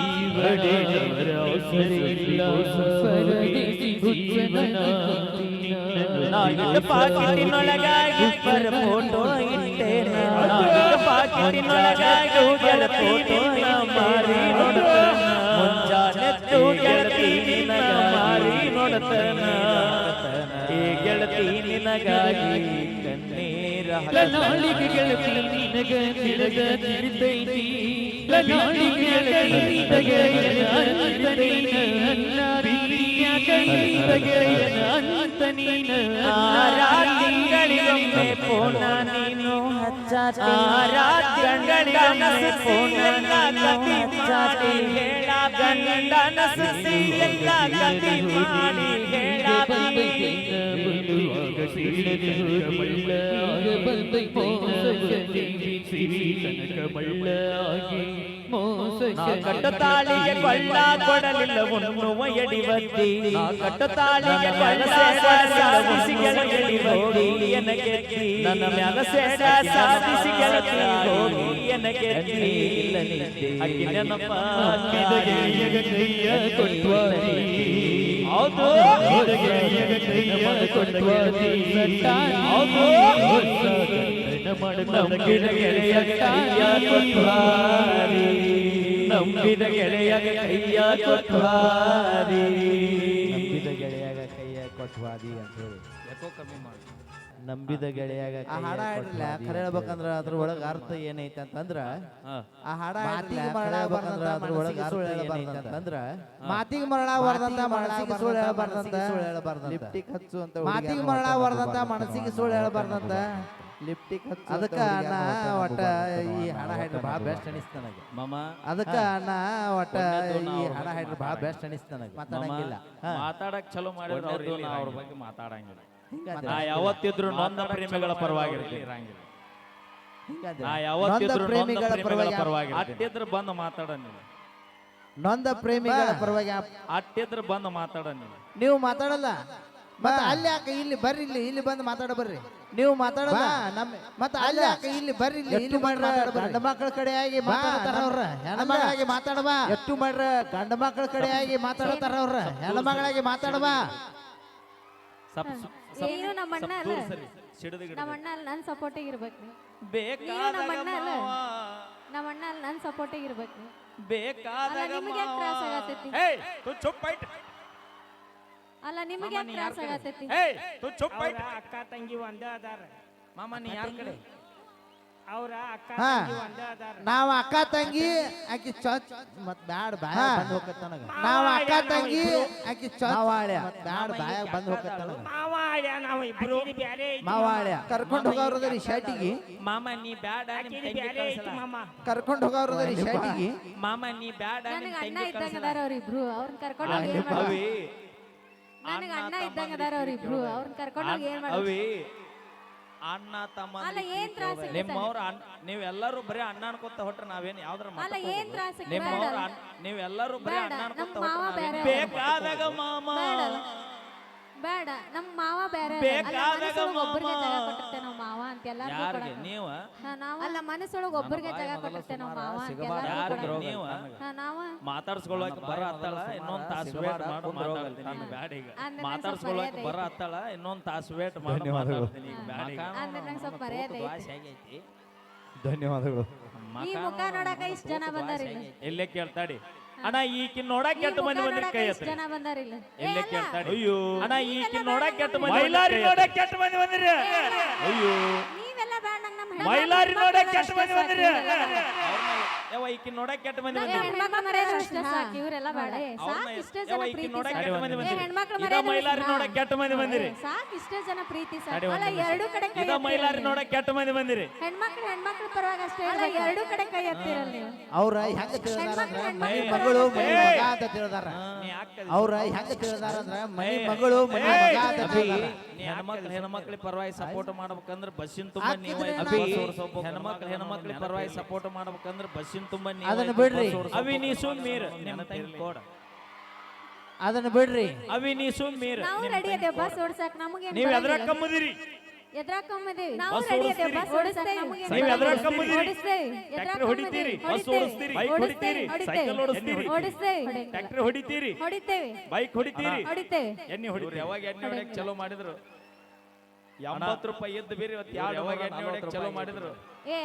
ಪಾಕಿಟಿನೊಳಗಾಗಿ ಬರ ಫೋಟೋ ಇಟ್ಟೇನ ಪಾಕಿಟಿನೊಳಗಾಗಿ ಗೆಳತಿ ನಿನ್ನ ಮಾರಿ ನಿನಗಾಗಿ ಕಣ್ಣೀರ ನಾಳಿಗೆ ಗೆಳತಿ ನಿನಗ ತಿಳಿದ ತಿಳಿದೈತಿ ನಾಳಿಗೆ ಗೆಳತಿ ನಿನಗ ತಿಳಿದೈತಿ ನನ್ನ ಪ್ರೀತಿಯ ಕೈದ ಗೆಳೆಯನ ಅಂತ ನೀನ ತಿಂಗಳಿಗೊಮ್ಮೆ ಪೋನ ನೀನು ಹಚ್ಚಾತಿ ತಿಂಗಳಿಗೊಮ್ಮೆ ಪೋನ ನೀನು ಹಚ್ಚಾತಿ ಹೇಳ ಗಂಡನ ಸುದ್ದಿ ಎಲ್ಲ ಕತಿ ಮಾಡಿ ಹೇಳಾತಿ ಕಟ್ಟ ತಾಳಿಗೆ ಕೊಳ್ಳ ಕೊಡಲಿಲ್ಲ ಉಣ್ಣುವ ಎಡಿವತ್ತಿ ಕಟ್ಟ ತಾಳಿಗೆ ಕೊಳ್ಳ ಸಾಧಿಸಿ ಗೆಳತಿ ಹೋಗಿ ಎನಗೆತ್ತಿ ನನ್ನ ಮ್ಯಾಲ ಸೇಡ ಸಾಧಿಸಿ ಗೆಳತಿ ಹೋಗಿ ಎನಗೆತ್ತಿ ಅಕ್ಕಿ ನೆನಪ ಹತ್ತಿದ ಗೆಳೆಯಗ ಕೈಯ ಕೊಟ್ವಾರಿ ಹೌದು. ನಂಬಿದ ಗೆಳೆಯ ಕೈಯ ಕೊಟ್ವಾರಿ ನಂಬಿದ ಗೆಳೆಯ ಕೈಯ ಕೊಟ್ವಾರಿ ನಂಬಿದ ಗೆಳೆಯಾಗ ಕೈಯ ಕೊಟ್ವಾದಿ ಅಂತ ಹೇಳಿ ನಂಬಿದ ಗೆಳೆಯಾಗ ಆ ಹಾಡ ಹಾಡಿಲ್ಲ ಖರೆ ಹೇಳ್ಬೇಕಂದ್ರ ಅದ್ರ ಒಳಗ ಅರ್ಥ ಏನೈತೆ ಅಂತಂದ್ರ ಹಾ. ಆ ಹಾಡ ಮಾತಿಗೆ ಮರಳ ಬರ್ದಂತ ಹೇಳ್ಬೇಕಂದ್ರ ಅದ್ರ ಒಳಗ ಮನಸ್ಸಿಗೆ ಅರ್ಥ ಸುಳ್ಳು ಏನೈತೆ ಹೇಳಬಾರ್ದಂತ. ಅಂತಂದ್ರ ಮಾತಿಗೆ ಮರಣ ಬರ್ದಂತ ಮನಸ್ಸಿಗೆ ಸುಳ್ಳು ಹೇಳಬಾರ್ದಂತ. ಸುಳ್ಳು ಹೇಳಬಾರ್ದಂತ. ಲಿಪ್ಟಿಕ್ ಹಚ್ಚು ಅಂತ ಮಾತಿಗೆ ಮಾತಿಗೆ ಮರಣ ಮರಣ ಬರ್ದಂತ ಮನಸ್ಸಿಗೆ ಸುಳ್ಳು ಹೇಳ್ಬಾರ್ದಂತ. ಲಿಪ್ಟಿಕ್ ಹಚ್ಚು ಅದಕ್ಕ ನಾ ಒಟ್ಟ ಈ ಹಾಡ ಹಾಡ್ರಿ ಭಾಳ ಬೆಸ್ಟ್ ಅನಿಸ್ತ ನನಗೆ. ಮಮ ಅದಕ್ಕ ನಾ ಒಟ್ಟ ಈ ಹಣ ಹಾಡ ಬಹಳ ಭಾಳ ಬೆಸ್ಟ್ ಅನಿಸ್ತ ನನಗೆ. ಮಾತಾಡಂಗಿಲ್ಲ. ಮಾತಾಡಕ್ ಚಲೋ ಮಾಡಿದ್ರೆ ಅವ್ರು ಬಗ್ಗೆ ಮಾತಾಡಂಗಿಲ್ಲ. ನಾ ಯಾವತ್ತಿದ್ರು ನೊಂದ ಪ್ರೇಮಿಗಳ ಪರವಾಗಿರ್ತೀನಿ. ಹಿಂಗಂದ್ರೆ. ನಾ ಯಾವತ್ತಿದ್ರು ನೊಂದ ಪ್ರೇಮಿಗಳ ಪರವಾಗಿ ಅಟ್ಟಿದ್ರ ಬಂದು ಮಾತಾಡ ನೀವು ನೊಂದ ಪ್ರೇಮಿಗಳ ಪರವಾಗಿ ಅಟ್ಟಿದ್ರ ಬಂದು ಮಾತಾಡ ನೀವು ನೀವು ಮಾತಾಡಲ್ಲ? ಮತ್ತೆ ಅಲ್ಲಿ ಯಾಕೆ ಇಲ್ಲಿ ಬರ್ರಿ ಇಲ್ಲಿ ಇಲ್ಲಿ ಬಂದು ಮಾತಾಡ ಬರ್ರಿ. ನೀವು ಮಾತಾಡಲ್ಲ? ನಮ್ಮ ಮತ್ತ ಅಲ್ಲಿ ಯಾಕೆ ಇಲ್ಲಿ ಬರ್ರಿ ಇಲ್ಲಿ ಇಲ್ಲಿ ಮಾಡ್ರ ಗಂಡ ಮಕ್ಕಳ ಕಡೆಯಾಗಿ ಮಾತಾಡ್ತಾರ ಅವ್ರ ಹೆಣ್ಮಗಳಾಗಿ ಮಾತಾಡವಾ ಎಷ್ಟು ಮಾಡ್ರ ಗಂಡ ಮಕ್ಕಳ ಕಡೆಯಾಗಿ ಮಾತಾಡತಾರ ಅವ್ರ ಹೆಣ್ಮಗಳಾಗಿ ಮಾತಾಡಬಾ ಸಪ್ ಏನು ನಮ್ಮ ಅಣ್ಣ ಅಲ್ಲ. ಸರಿ ಸಿಡಿದು ನಮ್ಮ ಅಣ್ಣ ಅಲ್ಲಿ ನನ್ನ ಸಪೋರ್ಟಿಗೆ ಇರ್ಬೇಕು ನೀವು ಬೇಕಾದಾಗ ಅಣ್ಣ ಅಲ್ಲ? ಮಾವ, ನಮ್ಮ ಅಣ್ಣ ಅಲ್ಲಿ ನನ್ನ ಸಪೋರ್ಟಿಗೆ ಇರ್ಬೇಕು ನೀವು ಬೇಕಾದಾಗ ಅಲ್ಲ, ನಿಮ್ಗೆ ಯಾಕ್? ಏಯ್, ತು ಚುಪ್. ಅಲ್ಲ ನಿಮಗೆ ಯಾಕೆ ತ್ರಾಸ ಆಗತೈತಿ ಏಯ್, ತು ಚುಪ್ ಐಟ್. ಅಕ್ಕ ತಂಗಿ ಒಂದೇ ಅದಾರ. ಮಾಮ ನೀ ಯಾರ ಕಡೆ? ಅವ್ರ ಅಕ್ಕ ಹಾ. ತಂಗಿ ಒಂದ ಅದಾರ. ನಾವ್ ಅಕ್ಕ ತಂಗಿ ಆಕಿ ಚೊಚ್ ಮತ್ ಬ್ಯಾಡ ಬಾಯ ಬಂದ್ ಹೋಗತ್ತ ನನಗ. ನಾವ್ ಅಕ್ಕ ತಂಗಿ ಆಕಿ ಚೊಚ್ ಮತ್ ಬ್ಯಾಡ ಬಾಯ ಬಂದ್ ಹೋಗತ್ತ ನನಗ. ಮಾವ ಆಳ್ಯ ನಾವು ಇಬ್ರು. ಬ್ಯಾರೆ ಐತಿ ಮಾವಾಳ್ಯ ಕರ್ಕೊಂಡ್ ಹೋಗವ್ರದ್ರಿ ಶಾಟಿಗಿ ಮಾಮ ನೀ ಬ್ಯಾಡ ನಿಮ್ ಆಕಿದ್ ತಂಗಿ ಬ್ಯಾರೆ ಐತಿ ಕಳ್ಸಲ್ಲ. ಮಾಮ. ಕರ್ಕೊಂಡ್ ಹೋಗವ್ರದ್ರಿ ಶಾಟಿಗಿ ಮಾಮ ನೀ ಬ್ಯಾಡ ನಿಮ್ ನನಗೆ ಅಣ್ಣ ತಂಗಿ ಇದ್ದಂಗ ಕಳ್ಸಲ್ಲ. ಅದಾರ ಅವ್ರಿಬ್ರು ಅವ್ರನ್ನ ಕರ್ಕೊಂಡು ಹೋಗಿ ಏನ್ ಮಾಡೋದು ಅವಿ ನನಗೆ ಅಣ್ಣ ಇದ್ದಂಗ ಅದಾರ ಅವ್ರಿಬ್ರು ಅವ್ರನ್ನ ಕರ್ಕೊಂಡು ಹೋಗಿ ಏನ್ ಮಾಡೋದು ಅವಿ ಅಣ್ಣ ತಮ್ಮ ಅಲ್ಲ, ಏನ್ ತ್ರಾಸ ಇದೆ ನಿಮ್ಮವ್ರ ನೀವೆಲ್ಲರೂ ಬರೀ ಅಣ್ಣ ಅನ್ಕೊತ ಹೊಟ್ರ ನಾವೇನ್ ಯಾವ್ದ್ರ ಅಲ್ಲ ಏನ್ ತ್ರಾಸ ಇದೆ? ನಿಮ್ಮವ್ರ ಬೇಡ. ನೀವೆಲ್ಲರೂ ಬರೀ ಬೇಡ, ಅಣ್ಣ ನಮ್ಮ ಅನ್ಕೊತ ಹೊಟ್ರೆ ಹೊಟ್ರ ನಾವೇನ್ ಬೇಕಾದಾಗ ಮಾಮ ಬೇಡ. ಬೇಡ ನಮ್ಮ ಮಾವ ಬೇರೆ ಬೇಕಾದಾಗ ಒಬ್ರಿಗೆ ಜಾಗ. ಕೊಟ್ಟಿರ್ತೆ ನಾವು ಮಾವ ಅಂತ ಎಲ್ಲಾರ್ಗೂ ಯಾರಿಗೆ? ಕೊಡಲ್ಲ. ನೀವ? ಹಾ, ನಾವು ಅಲ್ಲ ಮನಸ್ಸೊಳಗ ಒಬ್ಬರಿಗೆ ಜಾಗ ಕೊಟ್ಟಿರ್ತೆ ನಾವು ಮಾವ ಅಂತ ಎಲ್ಲಾರ್ಗೂ ಯಾರಿಗೆ ಕೊಡಲ್ಲ. ನೀವ ಹಾ, ನಾವು ಮಾತಾಡ್ಸ್ಕೊಳಕ್ ಬರ ಹತ್ತಾಳ? ಇನ್ನೊಂದ್ ತಾಸು ವೇಟ್ ಮಾಡು ಮಾತಾಡ್ತೀನಿ ಈಗ ಬ್ಯಾಡ ಈಗ ಅಂದ್ರೆ ನಂಗ್ ಮಾತಾಡ್ಸ್ಕೊಳಕ್ ಸ್ವಲ್ಪ ಬರ ಹತ್ತಾಳ? ಇನ್ನೊಂದ್ ತಾಸು ವೇಟ್ ಮಾಡಿ ಮಾತಾಡ್ತೀನಿ ಈಗ ಬ್ಯಾಡ ಈಗ ಅಂದ್ರೆ ನಂಗೆ ಸ್ವಲ್ಪ ಮರ್ಯಾದೆ ಐತಿ. ಧನ್ಯವಾದಗಳು. ಈ ಮುಖ ನೋಡಕ ಇಷ್ಟ ಜನ ಬಂದಾರಿಲ್ಲ. ಎಲ್ಲೇ ಕೇಳ್ತಾಡಿ. ಅಣ್ಣ ಈಕಿ ನೋಡಕ್ ಕೆಟ್ಟ ಮಂದಿ ಬಂದಿರ್ ಕೈ ಜನ ಎಲ್ಲೇ ಕೇಳ್ತಾಡಿ ಅಯ್ಯೋ. ಅಣ್ಣ ಈಕಿ ನೋಡಕ್ ಕೆಟ್ಟ ಮಂದಿ ಮೈಲಾರಿ ನೋಡಕ್ ಕೆಟ್ಟ ಮಂದಿ ಬಂದಿರಿ. ಅಯ್ಯೋ. ನೀವೆಲ್ಲ ಬೇಡ ನಂಗ್ ನಮ್ಮ ಮೈಲಾರಿ ನೋಡಕ್ ಕೆಟ್ಟ ಮಂದಿ ಬಂದಿರಿ. ಯಾವ ಈಕಿ ನೋಡಕ್ ಕೆಟ್ಟ ಮಂದಿ ಈಕಿ ನೋಡಕ್ ಸಾಕು. ಕೆಟ್ಟ ಮಂದಿ ಏ, ಬಂದಿರಿ ಇದ ಮೈಲಾರಿ ಅಷ್ಟೇ. ನೋಡಕ್ ಕೆಟ್ಟ ಮಂದಿ ಬಂದಿರಿ. ಸಾಕು ಇಷ್ಟೇ ಜನ ಪ್ರೀತಿ ಸಾಕು. ಅಲ್ಲ ಎರಡು ಕಡೆ ಕೈ ಇದ ಮೈಲಾರಿ ಎತ್ತಿರಲ್ಲ ನೋಡಕ್ ಕೆಟ್ಟ ಮಂದಿ ಬಂದಿರಿ. ನೀವು. ಹೆಣ್ಮಕ್ಳು ಹೆಣ್ಮಕ್ಳು ಪರವಾಗಿ ಅಷ್ಟೇ ಅಲ್ಲ ಎರಡು ಕಡೆ ಕೈ ಎತ್ತಿರಲ್ಲ ನೀವು. ಅವ್ರ ಹೆಂಗ ತಿಳಿದಾರ ಮನಿ ಮಗಳು ಮನಿ ಮಗ ಅಂತ ತಿಳಿದಾರ. ನೀ ಯಾಕೆ ಅವ್ರ ಹೆಂಗ ತಿಳಿದಾರ ಅಂದ್ರ ಮನಿ ಮಗಳು ಮನಿ ಮಗ ಅಂತ ಅಭಿ, ತಿಳಿದಾರ. ನೀ ಹೆಣ್ಮಕ್ಳು ಹೆಣ್ಮಕ್ಳ ಪರವಾಗಿ ಸಪೋರ್ಟ್ ಮಾಡ್ಬೇಕಂದ್ರ ಬಸ್ಸಿನ ತುಂಬ ನೀವು ಹೆಣ್ಮಕ್ಳ ಪರವಾಗಿ ಸಪೋರ್ಟ್ ಮಾಡ್ಬೇಕಂದ್ರ ಬಸ್ಸಿನ ತುಂಬ ಅದನ್ನ ಬಿಡ್ರಿ. ಅವಿ ನೀ ಸುಮ್ಮೀರ್ ತಂಗಿ ಕೊಡ. ಅದನ್ನ ಬಿಡ್ರಿ. ಅವಿ ನೀ ಸುಮ್ಮೀರ್ ನಾವು ರೆಡಿ ಬಸ್ ಓಡ್ಸಕ್ ನಮಗೇನ್ ನೀವ್ ಎದ್ರ ಬರಂಗಿಲ್ಲ. ಕಮ್ಮದಿರಿ? ಎದ್ರಾಗ್ ಕಮ್ಮದೇವಿ ನಾವು ಬಸ್ ರೆಡಿ ಅದೇವ್? ಬಸ್ ಓಡಿಸ್ತೇವೆ. ನಮಗೇನ್ ನೀವ್ ಎದ್ರಾಗ್ ಬರಂಗಿಲ್ಲ. ಕಮ್ಮದಿರಿ. ಓಡಿಸ್ತೇವೆ. ಟ್ರ್ಯಾಕ್ಟರ್ ಹೊಡಿತೀರಿ? ಬಸ್ ಓಡಿಸ್ತೀರಿ? ಬೈಕ್ ಹೊಡಿತೀರಿ? ಸೈಕಲ್ ಓಡಿಸ್ತೀರಿ? ಓಡಿಸ್ತೇವೆ ಟ್ರ್ಯಾಕ್ಟರ್ ಹೊಡಿತೀರಿ? ಹೊಡಿತೇವೆ. ಬೈಕ್ ಹೊಡಿತೀರಿ? ಹೊಡಿತೇವೆ. ಎಣ್ಣೆ ಇವ್ರು ಹೊಡಿತೀರಿ ಯಾವಾಗ ಎಣ್ಣೆ ಹೊಡ್ಯಕ್ ಚಲೋ ಮಾಡಿದ್ರು? ಎಂಬತ್ತು ರೂಪಾಯಿ ಎದ್ದು ಬೇರೆ ಇವತ್ತು ಯಾರು ಯಾವಾಗ ಎಣ್ಣೆ ಚಲೋ ಮಾಡಿದ್ರು? ಏ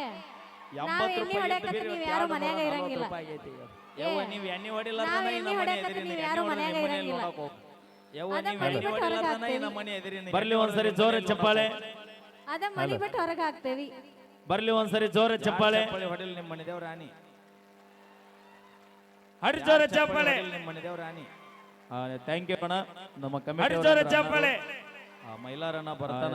ಎಂಬತ್ತು ಎಣ್ಣೆ ರೂಪಾಯಿ ಹೊಡ್ಯಾಕತ್ತಿ ಎದ್ದು ನೀವ್ ಬೇರೆ ಯಾರು ಇವತ್ತು ಮನ್ಯಾಗ ಎರಡು ಇರಂಗಿಲ್ಲ. ರೂಪಾಯಿ ಆಗೈತಿ ಈಗ. ಯವ್ವ ನೀವ್ ಎಣ್ಣೆ ಹೊಡಿಲ್ಲ ನಾವ್ ಎಣ್ಣೆ ಹೊಡ್ಯಾಕತ್ತಿ ನೀವ್ ಯಾರು ಮನ್ಯಾಗ ಇರಂಗಿಲ್ಲ. ಯವ್ವ ಅದ ನೀವ್ ಮನೆ ಎಣ್ಣೆ ಬಿಟ್ಟು ಹೊಡಿಲಾರ್ದನ ಹೊರಗ್ ಈ ನಮ್ಮ ಮನೆ ಎದುರಿನ ಬರ್ಲಿ ಒಂದ್ಸರಿ ಜೋರ ಚಪ್ಪಾಳೆ. ಅದ ಮನಿ ಬಿಟ್ಟು ಹೊರಗೆ ಹಾಕ್ತೇವಿ. ಬರ್ಲಿ ಒಂದ್ಸರಿ ಜೋರ ಚಪ್ಪಾಳೆ. ಹೊಡಿಲ್ ನಿಮ್ಮ ಮನೆ ದೇವ್ರ ರಾಣಿ. ಹರಿ ಜೋರ ಚಪ್ಪಾಳೆ ನಿಮ್ಮ ಮನೆ ದೇವ್ರ ರಾಣಿ ಥ್ಯಾಂಕ್ ಯು ಅಣ್ಣ. ನಮ್ಮ ಕಮಿಟಿ ಜೋರ ಚಪ್ಪಾಳೆ. ಮೈಲಾರಣ್ಣ ಬರ್ತಾನ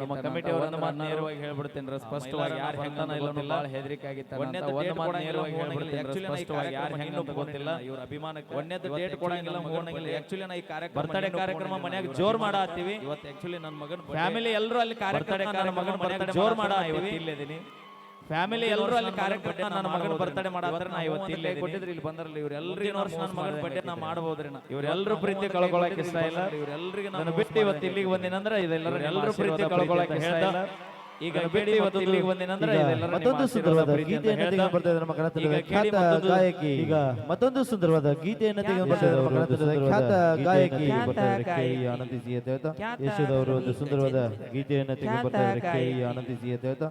ನಮ್ಮ ಕಮಿಟಿ ಅವರನ್ನ ಮಾತು ನೇರವಾಗಿ ಹೇಳ್ಬಿಡ್ತೇನೆ ಸ್ಪಷ್ಟವಾಗಿ ಯಾರು ಹೆಂಗನ ಇಲ್ಲ ಹೆದರಿಕೆ ಆಗಿತ್ತು ಒಂದು ಮಾತು ನೇರವಾಗಿ ಹೇಳ್ಬಿಡ್ತೇನೆ ಸ್ಪಷ್ಟವಾಗಿ ಯಾರು ಹೆಂಗ ಗೊತ್ತಿಲ್ಲ. ಇವ್ರ ಅಭಿಮಾನಕ್ಕೆ ಒಂದೇದು ಡೇಟ್ ಕೊಡಂಗಿಲ್ಲ ಹೋಗಂಗಿಲ್ಲ. ಆಕ್ಚುಲಿ ನಾ ಈ ಕಾರ್ಯಕ್ರಮ ಬರ್ತಡೇ ಕಾರ್ಯಕ್ರಮ ಮನ್ಯಾಗ ಜೋರ್ ಮಾಡಾತೀವಿ ಇವತ್ತು ಆಕ್ಚುಲಿ ನನ್ನ ಮಗನ ಫ್ಯಾಮಿಲಿ ಎಲ್ಲರೂ ಅಲ್ಲಿ ಕಾರ್ಯಕ್ರಮ ನನ್ನ ಮಗನ ಬರ್ತಡೇ ಜೋರ್ ಮಾಡ ಇವತ್ತು ಇಲ್ಲಿದ್ದೀನಿ ಫ್ಯಾಮಿಲಿ ಎಲ್ಲರೂ ಅಲ್ಲಿ ಕಾರ್ಯಕ್ರಮ ನನ್ನ ಮಗನ ಬರ್ತಡೆ ಮಾಡಿದ್ರೆ ನಾ ಇವತ್ತು ಇಲ್ಲೇ ಕೊಟ್ಟಿದ್ರಿ ಇಲ್ಲಿ ಬಂದ್ರಲ್ಲ ಇವ್ರೆಲ್ಲರಿಗೂ ನನ್ನ ಮಗನ ಬರ್ತಡೆ ನಾ ಮಾಡಬಹುದ್ರಿ ನಾ ಇವರೆಲ್ಲರೂ ಪ್ರೀತಿ ಕಳ್ಕೊಳಕ್ ಇಷ್ಟ ಇಲ್ಲ. ಇವರೆಲ್ಲರಿಗೂ ನಾನು ಬಿಟ್ಟು ಇವತ್ತು ಇಲ್ಲಿಗೆ ಬಂದಿನಂದ್ರೆ ಇದೆಲ್ಲರೂ ಎಲ್ಲರೂ ಪ್ರೀತಿ ಕಳ್ಕೊಳಕ್ ಇಷ್ಟ ಇಲ್ಲ. ಈಗ ಬೇಡಿ ಇವತ್ತು ಇಲ್ಲಿಗೆ ಬಂದಿನಂದ್ರೆ ಮತ್ತೊಂದು ಸುಂದರವಾದ ಗೀತೆಯನ್ನು ತೆಗೆದು ಬರ್ತಾ ಇದ್ದಾರೆ ನಮ್ಮ ಕನ್ನಡದ ಖ್ಯಾತ ಗಾಯಕಿ. ಈಗ ಮತ್ತೊಂದು ಸುಂದರವಾದ ಗೀತೆಯನ್ನು ತೆಗೆದು ಬರ್ತಾ ಇದ್ದಾರೆ ನಮ್ಮ ಕನ್ನಡದ ಖ್ಯಾತ ಗಾಯಕಿ. ಕೆ. ಇ ಆನಂದಿಸಿ ಅಂತ ಹೇಳ್ತಾ. ಯಶೋದವರು ಒಂದು ಸುಂದರವಾದ ಗೀತೆಯನ್ನು ತೆಗೆದು ಬರ್ತಾ ಇದ್ದಾರೆ. ಕೆ ಇ ಆನಂದಿಸಿ ಅಂತ ಹೇಳ್ತಾ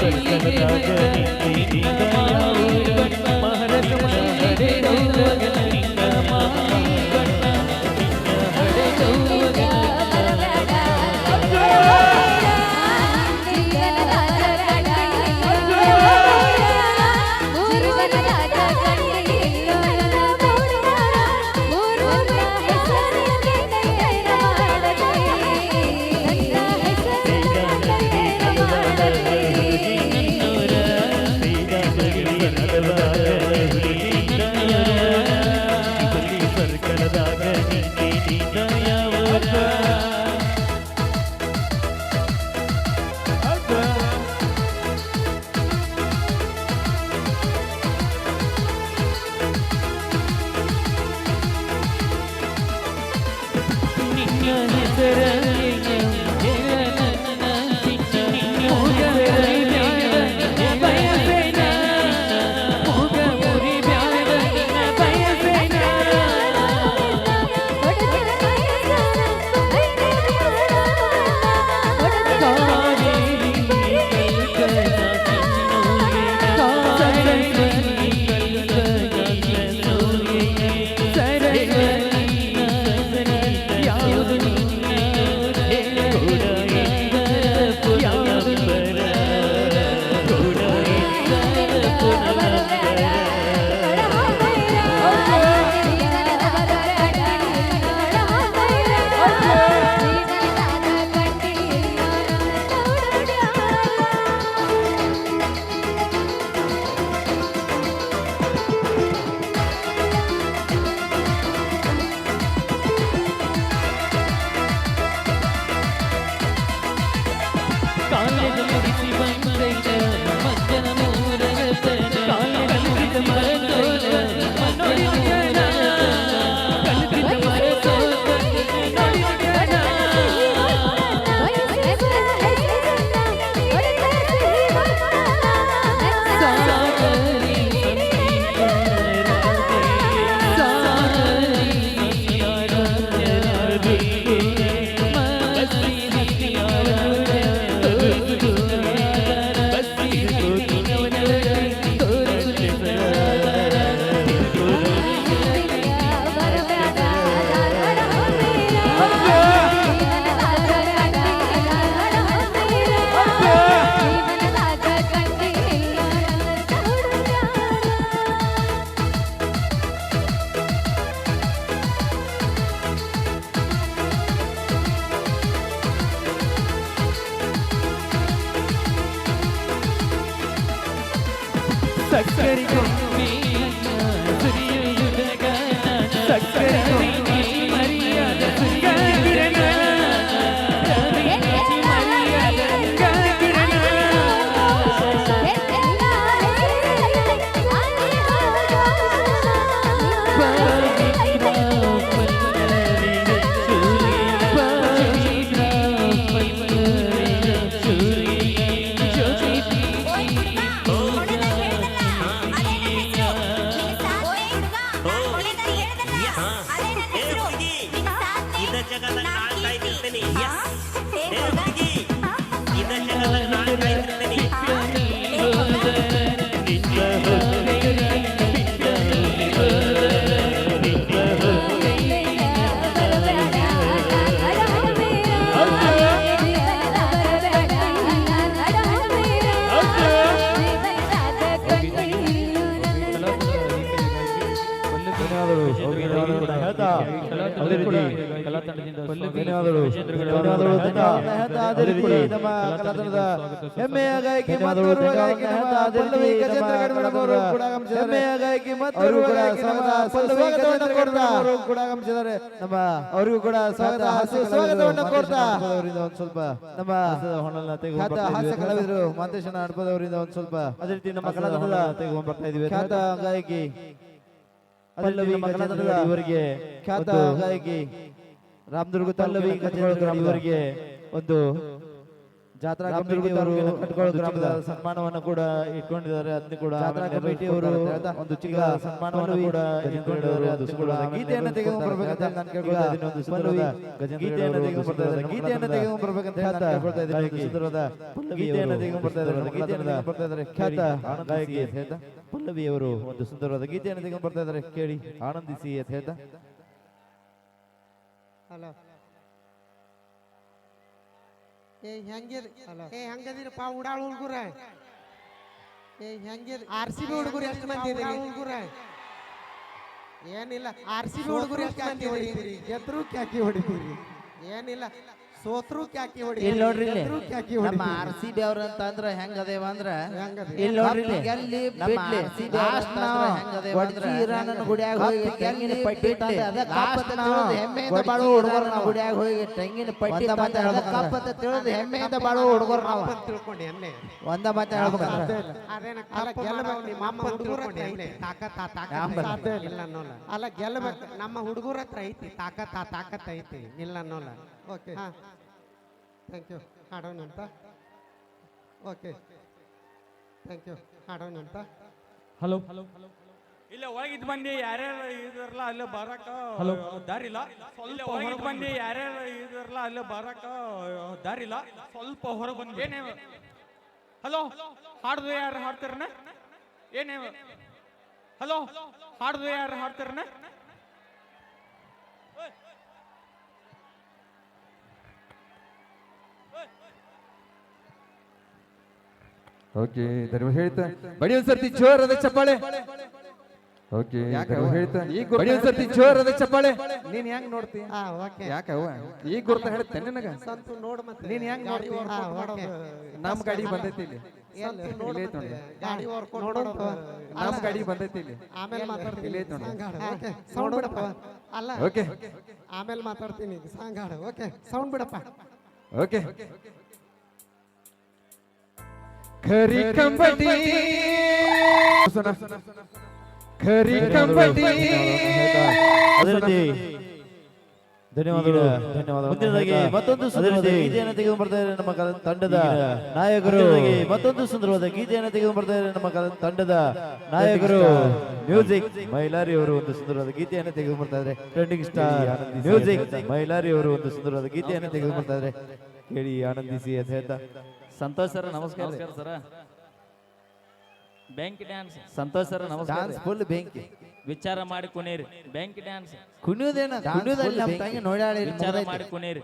பட்டதாக நின்று ಅದೇ ರೀತಿ ಕಲಾ ತಂಡದಿಂದ ಧನ್ಯವಾದಗಳು ಧನ್ಯವಾದಗಳು ಧನ್ಯವಾದ ಅದೇ ರೀತಿ ನಮ್ಮ ಕಲಾ ತಂಡದ ಹೆಮ್ಮೆಯ ಗಾಯಕಿ ಮತ್ತು ಓರ್ವ ಗಾಯಕಿ ಪಲ್ಲವಿ ಗಜೇಂದ್ರ ಅವರು ಕೂಡ ಹೆಮ್ಮೆಯ ಗಾಯಕಿ ನಮ್ಮ ಪಲ್ಲವಿ ಗಜೇಂದ್ರ ಅವರು ಕೂಡ ಆಗಮಿಸಿದ್ದಾರೆ. ನಮ್ಮ ಅವರಿಗೂ ಕೂಡ ಸ್ವಾಗತ ಹಾಸ್ಯ ಸ್ವಾಗತವನ್ನು ಕೋರ್ತಾ. ಅವರಿಂದ ಒಂದು ಸ್ವಲ್ಪ ನಮ್ಮ ಖ್ಯಾತ ಹಾಸ್ಯ ಕಲಾವಿದರು ಮಾಂತೇಶನ ಹಡಪದವರಿಂದ ಒಂದು ಸ್ವಲ್ಪ ಅದೇ ರೀತಿ ನಮ್ಮ ಕಲಾ ತಂಡದ ತೆಗೆದುಕೊಂಡು ಬರ್ತಾ ಇದೀವಿ ಖ್ಯಾತ ಗಾಯಕಿ ಪಲ್ಲವಿ ಗಜೇಂದ್ರ ಇವರಿಗೆ ಖ್ಯಾತ ಗಾಯಕಿ ರಾಮದುರ್ಗ ಪಲ್ಲವಿ ಗಜೇಂದ್ರ ಇವರಿಗೆ ಒಂದು ಜಾತ್ರಾ ಕಮಿಟಿಯವರು ಗ್ರಾಮದ ಸನ್ಮಾನವನ್ನು ಕೂಡ ಇಟ್ಕೊಂಡಿದ್ದಾರೆ. ಅದನ್ನು ಕೂಡ ಜಾತ್ರಾ ಕಮಿಟಿಯವರು ಒಂದು ಚಿಕ್ಕ ಸನ್ಮಾನವನ್ನು ಕೂಡ ಇಟ್ಕೊಂಡಿದ್ದಾರೆ. ಅದು ಕೂಡ ಗೀತೆಯನ್ನು ತೆಗೆದುಕೊಂಡು ಬರ್ಬೇಕಂತ ನಾನು ಕೇಳ್ಕೊಳ್ತಾ ಇದ್ದೀನಿ ಒಂದು ಸುಂದರವಾದ ಗೀತೆಯನ್ನು ತೆಗೆದುಕೊಂಡು ಬರ್ತಾ ಇದ್ದಾರೆ ಗೀತೆಯನ್ನು ತೆಗೆದುಕೊಂಡು ಬರ್ಬೇಕಂತ ಹೇಳ್ತಾ ಇದ್ದಾರೆ ಇದ್ದೀನಿ ಗೀತೆಯನ್ನು ತೆಗೆದುಕೊಂಡು ಬರ್ತಾ ಇದ್ದಾರೆ ಗೀತೆಯನ್ನು ಬರ್ತಾ ಇದ್ದಾರೆ ಖ್ಯಾತ ಗಾಯಕಿ ಅಂತ ಹೇಳ್ತಾ. ಪಲ್ಲವಿಯವರು ಒಂದು ಸುಂದರವಾದ ಗೀತೆಯನ್ನು ತೆಗೆದುಕೊಂಡು ಬರ್ತಾ ಇದ್ದಾರೆ ಕೇಳಿ ಆನಂದಿಸಿ ಅಂತ ಹೇಳ್ತಾ. ಹಲೋ. ಏ ಹೆಂಗಿರ್ ಏ ಹೆಂಗದಿರಪ್ಪ ಉಡಾಳ ಹುಡುಗರ? ಏ ಹೆಂಗಿರ್ ಆರ್ ಸಿ ಬಿ ಹುಡುಗರು ಎಷ್ಟು ಮಂದಿ ಹುಡುಗರ? ಏನಿಲ್ಲ. ಆರ್ ಸಿ ಬಿ ಹುಡುಗರು ಎಷ್ಟು ಮಂದಿ ಹೊಡಿತೀರಿ ಗೆದ್ರು ಕ್ಯಾಕಿ ಹೊಡಿತೀರಿ ಏನಿಲ್ಲ. ಸೋತ್ರು ಕ್ಯಾಕಿ ಹೊಡಿ ಇಲ್ಲಿ ನೋಡ್ರಿ ಇಲ್ಲಿ. ಕ್ಯಾಕಿ ನಮ್ಮ ಆರ್ ಸಿ ಬಿ ಅವ್ರ ಅಂತ ಅಂದ್ರ ಹೆಂಗ್ ಅದೇವ ಅಂದ್ರ ಹೆಂಗದ? ಇಲ್ಲಿ ನೋಡ್ರಿ ಇಲ್ಲಿ. ನಮ್ಮ ಬಿಡ್ಲಿ? ಲಾಸ್ಟ್ ನಾವು ಇರಾನನ ಗುಡಿಯಾಗ ಹೋಗಿ ತೆಂಗಿನ ಎಲ್ಲಿ ಪಟ್ಟಿ ಬಿಡ್ಲಿ? ತಂದು ಅದ ಲಾಸ್ಟ್ ಕಪ್ಪತ್ತ ತಿಳಿದು ಹೆಮ್ಮೆಯಿಂದ ವಡ್ಚಿ ಬಾಳೋ ಹುಡುಗರು ನಾವು. ಗುಡಿಯಾಗ ಹೋಗಿ ತೆಂಗಿನ ಪಟ್ಟಿ ಒಂದ ಮಾತು ತಂದು ಅದ ಹೇಳ್ಬೇಕಂದ್ರ. ಕಪ್ಪತ್ತ ತಿಳಿದು ಹೆಮ್ಮೆಯಿಂದ ಬಾಳೋ ಹುಡುಗರು ನಾವು ತಿಳ್ಕೊಂಡಿ ಎಮ್ಮೆ ಒಂದ ಮಾತ ಹೇಳ್ಬೇಕಂದ್ರ ಅದೇನ ಅಲ್ಲ ಗೆಲ್ಲಬೇಕು ನಿಮ್ಮ ಅಮ್ಮ ಹುಡುಗರ ಹತ್ರ ಐತಿ ತಾಕತ್ ಆ ತಾಕತ್ ಸಾಧ್ಯ ಇಲ್ಲ ಅನ್ನೋಲ್ಲ ಅಲ್ಲ ಗೆಲ್ಲಬೇಕು ನಮ್ಮ ಹುಡುಗರ ಹತ್ರ ಐತಿ ತಾಕತ್ ನೋಲ್ಲ ತಾಕತ್ ಐತಿ ಇಲ್ಲ ಅನ್ನೋಲ್ಲ ಓಕೆ ಹಾಂ. ಥ್ಯಾಂಕ್ ಯು ಹಾಡೋಣ ಅಂತ ಓಕೆ ಥ್ಯಾಂಕ್ ಯು ಹಾಡೋಣ ಅಂತ ಹಲೋ ಇಲ್ಲ ಒಳಗಿದ್ ಬಂದಿ ಯಾರ್ಯಾರು ಇದ್ರಲ್ಲ ಅಲ್ಲೇ ಬರಕ ದಾರಿಲ್ಲ. ಸ್ವಲ್ಪ ಹೊರಗೆ ಮಂದಿ ಯಾರ್ಯಾರು ಇದ್ರಲ್ಲ ಅಲ್ಲೇ ಬರಕ ದಾರಿಲ್ಲ. ಸ್ವಲ್ಪ ಹೊರಗೆ ಬಂದ್ ಏನೇ ಹಲೋ ಹಾಡ್ದು ಯಾರು ಹಾಡ್ತಾರನ? ಏನೇ ಹಲೋ ಹಾಡ್ದು ಯಾರು ಹಾಡ್ತಾರನ? ಓಕೆ ಧರ್ಮ ಹೇಳ್ತಾ ಬಡಿ ಒಂದ್ಸರ್ತಿ ಜೋರದ ಚಪ್ಪಾಳೆ. ಓಕೆ ಧರ್ಮ ಹೇಳ್ತಾ ಬಡಿ ಒಂದ್ಸರ್ತಿ ಜೋರದ ಚಪ್ಪಾಳೆ. ನೀನ್ ಹೆಂಗ್ ನೋಡ್ತಿ? ಆ ಓಕೆ. ಯಾಕವ್ವ ಈಗ ಗುರ್ತ ಹೇಳ್ತೇನೆ ನನಗ? ಸಂತು ನೋಡ್ ಮತ್ತೆ. ನೀನ್ ಹೆಂಗ್ ನೋಡ್ತಿ? ಆ ಓಕೆ. ನಮ್ ಗಾಡಿ ಬಂದೈತಿ ಇಲ್ಲಿ. ಇಲ್ಲೇ ಐತ್. ನೋಡಿ. ಗಾಡಿ ಹೊರ್ಕೊಂಡ್ ನೋಡೋದು. ನಮ್ ಗಾಡಿ ಬಂದೈತಿ ಇಲ್ಲಿ. ಆಮೇಲೆ ಮಾತಾಡ್ತೀನಿ. ಇಲ್ಲೇ ಐತ್ ನೋಡಿ. ಸಾಂಗ್ ಓಕೆ ಸೌಂಡ್ ಬಿಡಪ್ಪ. ಅಲ್ಲ. ಓಕೆ. ಆಮೇಲೆ ಮಾತಾಡ್ತೀನಿ ಸಾಂಗ್ ಹಾಡು. ಓಕೆ. ಸೌಂಡ್ ಬಿಡಪ್ಪ. ಓಕೆ. ಖರಿ ಕಂಬಡಿ ಖರಿ ಕಂಬಡಿ ಅದೇ ರೀತಿ ಧನ್ಯವಾದಗಳು ಧನ್ಯವಾದ ಮುಂದಿನದಾಗಿ ಮತ್ತೊಂದು ಸುಂದರವಾದ ಗೀತೆಯನ್ನು ತೆಗೆದುಕೊಂಡು ಬರ್ತಾ ಇದ್ದಾರೆ ನಮ್ಮ ತಂಡದ ನಾಯಕರು. ಮತ್ತೊಂದು ಸುಂದರವಾದ ಗೀತೆಯನ್ನು ತೆಗೆದುಕೊಂಡು ಬರ್ತಾ ಇದ್ದಾರೆ ನಮ್ಮ ತಂಡದ ನಾಯಕರು. ಮ್ಯೂಸಿಕ್ ಮೈಲಾರಿ ಅವರು ಒಂದು ಸುಂದರವಾದ ಗೀತೆಯನ್ನು ತೆಗೆದುಕೊಂಡು ಬರ್ತಾ ಇದ್ದಾರೆ. ಟ್ರೆಂಡಿಂಗ್ ಸ್ಟಾರ್ ಮ್ಯೂಸಿಕ್ ಮೈಲಾರಿ ಅವರು ಒಂದು ಸುಂದರವಾದ ಗೀತೆಯನ್ನು ತೆಗೆದುಕೊಂಡು ಬರ್ತಾ ಇದ್ದಾರೆ. ಕೇಳಿ ಆನಂದಿಸಿ ಅಂತ ಹೇಳ್ತಾ ಸಂತೋಷ್ ಸರ್ ನಮಸ್ಕಾರ sir. Bank dance Santosh sir ನಮಸ್ಕಾರ ಡಾನ್ಸ್ ಫುಲ್ ಬೆಂಕಿ ವಿಚಾರ ಮಾಡಿ ಕುಣೀರಿ. Bank dance ಕುಣಿಯೋದೇನ? ಕುಣಿಯೋದಲ್ಲಿ ನಮ್ಮ ತಂಗಿ ನೋಡ್ಯಾಳಿ ವಿಚಾರ ಮಾಡಿ ಕುಣೀರಿ.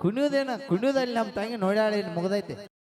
ಕುಣಿಯೋದೇನ? ಕುಣಿಯೋದಲ್ಲಿ ನಮ್ಮ ತಂಗಿ ನೋಡ್ಯಾಳಿ ಮುಗ್ದೈತೆ?